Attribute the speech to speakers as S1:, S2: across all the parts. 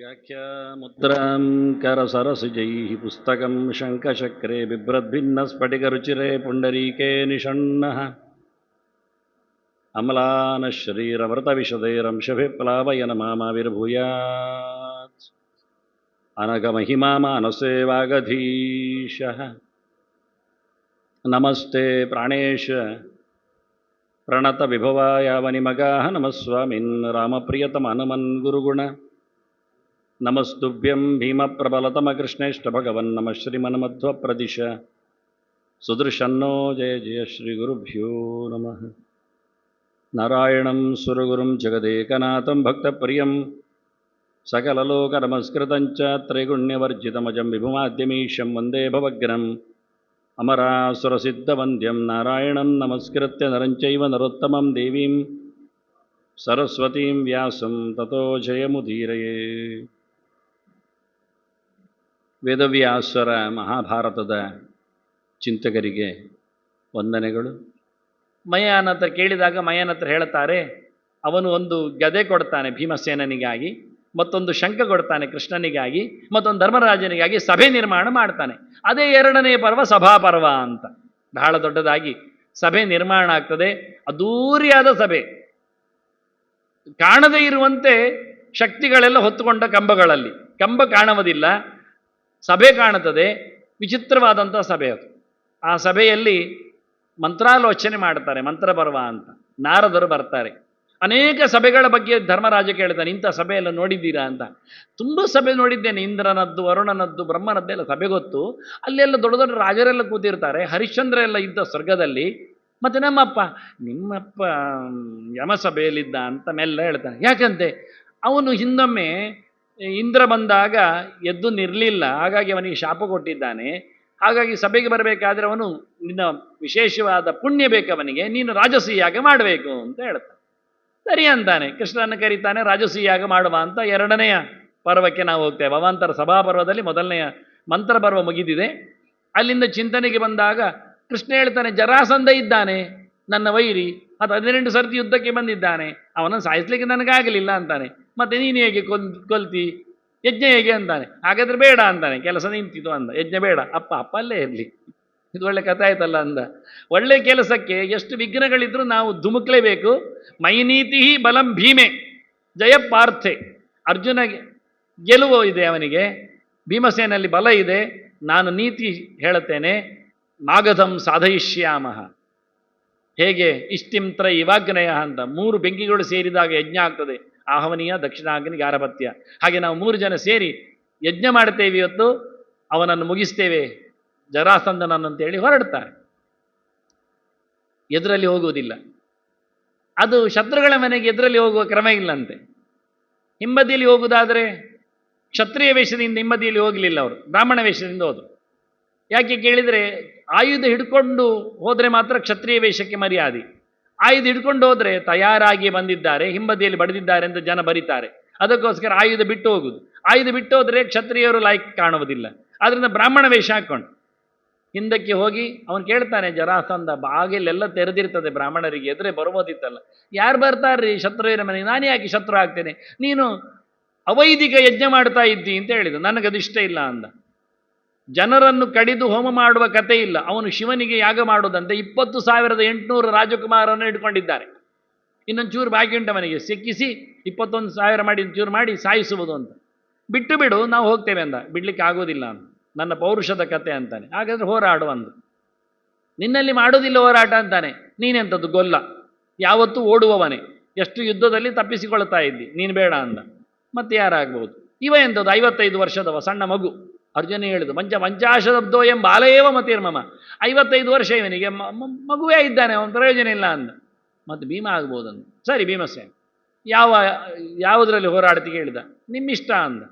S1: व्याख्यामुद्रां करसरसिजैः पुस्तकं शङ्खचक्रे बिभ्रद्भिन्नस्फटिकरुचिरे पुण्डरीके निषण्णः। अम्लानश्रीरव्रतविशदैरंशभिप्लावयन मामाविर्भूयात् अनघमहिमा मानसे वागधीशः नमस्ते प्राणेश। प्रणतविभवायावनिमगाः नमः स्वामिन्। रामप्रियतमनुमन् गुरुगुण नमस्तुभ्यं भीमप्रबलतमकृष्णेष्टभगवन् नमः श्रीमन्मध्वप्रदिश सुदृशन्नो जय जय श्रीगुरुभ्यो नमः नारायणं सुरगुरुं जगदेकनाथं भक्तप्रियं सकललोकनमस्कृतं च त्रैगुण्यवर्जितमजं विभुमाद्यमीशं वन्दे भवग्रम् अमरासुरसिद्धवन्द्यं नारायणं नमस्कृत्य नरं चैव नरोत्तमं देवीं सरस्वतीं व्यासं ततो जयमुदीरये ವೇದವ್ಯಾಸರ ಮಹಾಭಾರತದ ಚಿಂತಕರಿಗೆ ವಂದನೆಗಳು. ಮಯನ ಹತ್ರ ಕೇಳಿದಾಗ ಮಯನ ಹತ್ರ ಹೇಳ್ತಾರೆ ಅವನು ಒಂದು ಗದೆ ಕೊಡ್ತಾನೆ ಭೀಮಸೇನನಿಗಾಗಿ, ಮತ್ತೊಂದು ಶಂಖ ಕೊಡ್ತಾನೆ ಕೃಷ್ಣನಿಗಾಗಿ, ಮತ್ತೊಂದು ಧರ್ಮರಾಜನಿಗಾಗಿ ಸಭೆ ನಿರ್ಮಾಣ ಮಾಡ್ತಾನೆ. ಅದೇ ಎರಡನೇ ಪರ್ವ ಸಭಾಪರ್ವ ಅಂತ. ಬಹಳ ದೊಡ್ಡದಾಗಿ ಸಭೆ ನಿರ್ಮಾಣ ಆಗ್ತದೆ. ಅದ್ದೂರಿಯಾದ ಸಭೆ. ಕಾಣದೇ ಇರುವಂತೆ ಶಕ್ತಿಗಳೆಲ್ಲ ಹೊತ್ತುಕೊಂಡ ಕಂಬಗಳಲ್ಲಿ. ಕಂಬ ಕಾಣುವುದಿಲ್ಲ. ಸಭೆ ಕಾಣುತ್ತದೆ ವಿಚಿತ್ರವಾದಂಥ ಸಭೆ ಅದು. ಆ ಸಭೆಯಲ್ಲಿ ಮಂತ್ರಾಲೋಚನೆ ಮಾಡ್ತಾರೆ, ಮಂತ್ರ ಬರುವ ಅಂತ. ನಾರದರು ಬರ್ತಾರೆ. ಅನೇಕ ಸಭೆಗಳ ಬಗ್ಗೆ ಧರ್ಮರಾಜ ಕೇಳ್ತಾನೆ, ಇಂಥ ಸಭೆಯೆಲ್ಲ ನೋಡಿದ್ದೀರಾ ಅಂತ. ತುಂಬ ಸಭೆ ನೋಡಿದ್ದೇನೆ ಇಂದ್ರನದ್ದು ವರುಣನದ್ದು ಬ್ರಹ್ಮನದ್ದೆಲ್ಲ ಸಭೆ ಗೊತ್ತು. ಅಲ್ಲೆಲ್ಲ ದೊಡ್ಡ ದೊಡ್ಡ ರಾಜರೆಲ್ಲ ಕೂತಿರ್ತಾರೆ, ಹರಿಶ್ಚಂದ್ರ ಎಲ್ಲ ಇದ್ದ ಸ್ವರ್ಗದಲ್ಲಿ. ಮತ್ತು ನಮ್ಮಪ್ಪ, ನಿಮ್ಮಪ್ಪ ಯಮಸಭೆಯಲ್ಲಿದ್ದ ಅಂತ ಮೆಲ್ಲ ಹೇಳ್ತಾನೆ. ಯಾಕಂತೆ? ಅವನು ಹಿಂದೊಮ್ಮೆ ಇಂದ್ರ ಬಂದಾಗ ಎದ್ದು ನಿರ್ಲಿಲ್ಲ. ಹಾಗಾಗಿ ಅವನಿಗೆ ಶಾಪ ಕೊಟ್ಟಿದ್ದಾನೆ. ಹಾಗಾಗಿ ಸಭೆಗೆ ಬರಬೇಕಾದ್ರೆ ಅವನು ನಿನ್ನ ವಿಶೇಷವಾದ ಪುಣ್ಯ ಬೇಕು ಅವನಿಗೆ. ನೀನು ರಾಜಸೀಯಾಗ ಮಾಡಬೇಕು ಅಂತ ಹೇಳ್ತಾನೆ. ಸರಿ ಅಂತಾನೆ. ಕೃಷ್ಣನ ಕರೀತಾನೆ, ರಾಜಸೀಯಾಗ ಮಾಡುವ ಅಂತ ಎರಡನೆಯ ಪರ್ವಕ್ಕೆ ನಾವು ಹೋಗ್ತೇವೆ. ಭವಾಂತರ ಸಭಾಪರ್ವದಲ್ಲಿ ಮೊದಲನೆಯ ಮಂತ್ರ ಪರ್ವ ಮುಗಿದಿದೆ. ಅಲ್ಲಿಂದ ಚಿಂತನೆಗೆ ಬಂದಾಗ ಕೃಷ್ಣ ಹೇಳ್ತಾನೆ, ಜರಾಸಂಧ ಇದ್ದಾನೆ, ನನ್ನ ವೈರಿ. ಅದು ಹದಿನೆಂಟು ಸರ್ತಿ ಯುದ್ಧಕ್ಕೆ ಬಂದಿದ್ದಾನೆ. ಅವನನ್ನು ಸಾಯಿಸ್ಲಿಕ್ಕೆ ನನಗಾಗಲಿಲ್ಲ ಅಂತಾನೆ. ಮತ್ತೆ ನೀನು ಹೇಗೆ ಕೊಲ್ ಕೊಲ್ತಿ? ಯಜ್ಞ ಹೇಗೆ ಅಂತಾನೆ ಹಾಗಾದ್ರೆ ಬೇಡ ಅಂತಾನೆ ಕೆಲಸ ನಿಂತಿತು ಅಂದ. ಯಜ್ಞ ಬೇಡ. ಅಪ್ಪ ಅಪ್ಪ ಅಲ್ಲೇ ಇರಲಿ. ಇದು ಒಳ್ಳೆ ಕಥೆ ಆಯ್ತಲ್ಲ ಅಂದ. ಒಳ್ಳೆ ಕೆಲಸಕ್ಕೆ ಎಷ್ಟು ವಿಘ್ನಗಳಿದ್ರೂ ನಾವು ಧುಮುಕ್ಲೇಬೇಕು. ಮೈನೀತಿ ಬಲಂ ಭೀಮೆ. ಜಯ ಪಾರ್ಥೆ. ಅರ್ಜುನ ಗೆಲುವು ಇದೆ ಅವನಿಗೆ. ಭೀಮಸೇನಲ್ಲಿ ಬಲ ಇದೆ. ನಾನು ನೀತಿ ಹೇಳುತ್ತೇನೆ. ಮಾಗಧಂ ಸಾಧಯಿಷ್ಯಾಮ. ಹೇಗೆ? ಇಷ್ಟಿಂತ್ರ ಇವಾಗ್ನಯ ಅಂತ. ಮೂರು ಬೆಂಕಿಗಳು ಸೇರಿದಾಗ ಯಜ್ಞ ಆಗ್ತದೆ. ಆಹವನೀಯ, ದಕ್ಷಿಣಾಗ್ನಿ ಆರಭತ್ಯ ಹಾಗೆ ನಾವು ಮೂರು ಜನ ಸೇರಿ ಯಜ್ಞ ಮಾಡ್ತೇವೆ ಇವತ್ತು, ಅವನನ್ನು ಮುಗಿಸ್ತೇವೆ ಜರಾಸಂದನನ್ನಂತೇಳಿ ಹೊರಡ್ತಾರೆ ಎದುರಲ್ಲಿ ಹೋಗುವುದಿಲ್ಲ. ಅದು ಶತ್ರುಗಳ ಮನೆಗೆ ಎದುರಲ್ಲಿ ಹೋಗುವ ಕ್ರಮ ಇಲ್ಲಂತೆ. ಹಿಂಬದಿಯಲ್ಲಿ ಹೋಗುವುದಾದರೆ ಕ್ಷತ್ರಿಯ ವೇಷದಿಂದ ಹಿಂಬದಿಯಲ್ಲಿ ಹೋಗಲಿಲ್ಲ ಅವರು, ಬ್ರಾಹ್ಮಣ ವೇಷದಿಂದ ಹೋದರು. ಯಾಕೆ ಕೇಳಿದರೆ ಆಯುಧ ಹಿಡ್ಕೊಂಡು ಹೋದರೆ ಮಾತ್ರ ಕ್ಷತ್ರಿಯ ವೇಷಕ್ಕೆ ಮರ್ಯಾದೆ. ಆಯುಧ ಹಿಡ್ಕೊಂಡು ಹೋದ್ರೆ ತಯಾರಾಗಿ ಬಂದಿದ್ದಾರೆ, ಹಿಂಬದಿಯಲ್ಲಿ ಬಡಿದಿದ್ದಾರೆ ಅಂತ ಜನ ಬರೀತಾರೆ. ಅದಕ್ಕೋಸ್ಕರ ಆಯುಧ ಬಿಟ್ಟು ಹೋಗುದು. ಆಯುಧ ಬಿಟ್ಟು ಹೋದ್ರೆ ಕ್ಷತ್ರಿಯರು ಲೈಕ್ ಕಾಣುವುದಿಲ್ಲ. ಅದರಿಂದ ಬ್ರಾಹ್ಮಣ ವೇಷ ಹಾಕೊಂಡು ಹಿಂದಕ್ಕೆ ಹೋಗಿ ಅವನು ಕೇಳ್ತಾನೆ ಜರಾಸಂದ ಬಾಗಿಲೆಲ್ಲ ತೆರೆದಿರ್ತದೆ ಬ್ರಾಹ್ಮಣರಿಗೆ, ಎದುರೇ ಬರ್ಬೋದಿತ್ತಲ್ಲ ಯಾರು ಬರ್ತಾರ್ರಿ ಶತ್ರುವಿನ ಮನೆಗೆ? ನಾನು ಯಾಕೆ ಶತ್ರು ಆಗ್ತೇನೆ? ನೀನು ಅವೈದಿಕ ಯಜ್ಞ ಮಾಡ್ತಾ ಇದ್ದಿ ಅಂತ ಹೇಳಿದ. ನನಗದು ಇಷ್ಟ ಇಲ್ಲ ಅಂದ. ಜನರನ್ನು ಕಡಿದು ಹೋಮ ಮಾಡುವ ಕತೆ ಇಲ್ಲ. ಅವನು ಶಿವನಿಗೆ ಯಾಗ ಮಾಡುವುದಂತೆ ಇಪ್ಪತ್ತು ಸಾವಿರದ ಎಂಟುನೂರು ರಾಜಕುಮಾರನ್ನು ಇಟ್ಕೊಂಡಿದ್ದಾರೆ ಇನ್ನೊಂದು ಚೂರು ಬಾಕಿ ಉಂಟು ಅವನಿಗೆ. ಸಿಕ್ಕಿಸಿ ಇಪ್ಪತ್ತೊಂದು ಸಾವಿರ ಮಾಡಿ ಚೂರು ಮಾಡಿ ಸಾಯಿಸುವುದು ಅಂತ. ಬಿಟ್ಟು ಬಿಡು, ನಾವು ಹೋಗ್ತೇವೆ ಅಂದ. ಬಿಡ್ಲಿಕ್ಕೆ ಆಗೋದಿಲ್ಲ ಅಂತ ನನ್ನ ಪೌರುಷದ ಕತೆ ಅಂತಾನೆ. ಹಾಗಾದ್ರೆ ಹೋರಾಡು ಅಂದ. ನಿನ್ನಲ್ಲಿ ಮಾಡೋದಿಲ್ಲ ಹೋರಾಟ ಅಂತಾನೆ. ನೀನೆಂಥದ್ದು ಗೊಲ್ಲ? ಯಾವತ್ತೂ ಓಡುವವನೇ. ಎಷ್ಟು ಯುದ್ಧದಲ್ಲಿ ತಪ್ಪಿಸಿಕೊಳ್ತಾ ಇದ್ದಿ? ನೀನು ಬೇಡ ಅಂದ. ಮತ್ತೆ ಯಾರಾಗ್ಬೋದು? ಇವ ಎಂಥದ್ದು ಐವತ್ತೈದು ವರ್ಷದವ, ಸಣ್ಣ ಮಗು. ಅರ್ಜುನ ಹೇಳಿದ ಮಂಚ ಮಂಚಾಶಬ್ದೋ ಎಂಬ ಬಾಲಯೇವ ಮತಿರ್ಮಮ. ಐವತ್ತೈದು ವರ್ಷ ಇವನಿಗೆ ಮಗುವೇ ಇದ್ದಾನೆ, ಅವನ ಪ್ರಯೋಜನ ಇಲ್ಲ ಅಂದ. ಮತ್ತು ಭೀಮ ಆಗ್ಬೋದಂದು. ಸರಿ ಭೀಮಸೇನ, ಯಾವ, ಯಾವುದರಲ್ಲಿ ಹೋರಾಡ್ತಿ ಕೇಳಿದ? ನಿಮ್ಮಿಷ್ಟ ಅಂದ.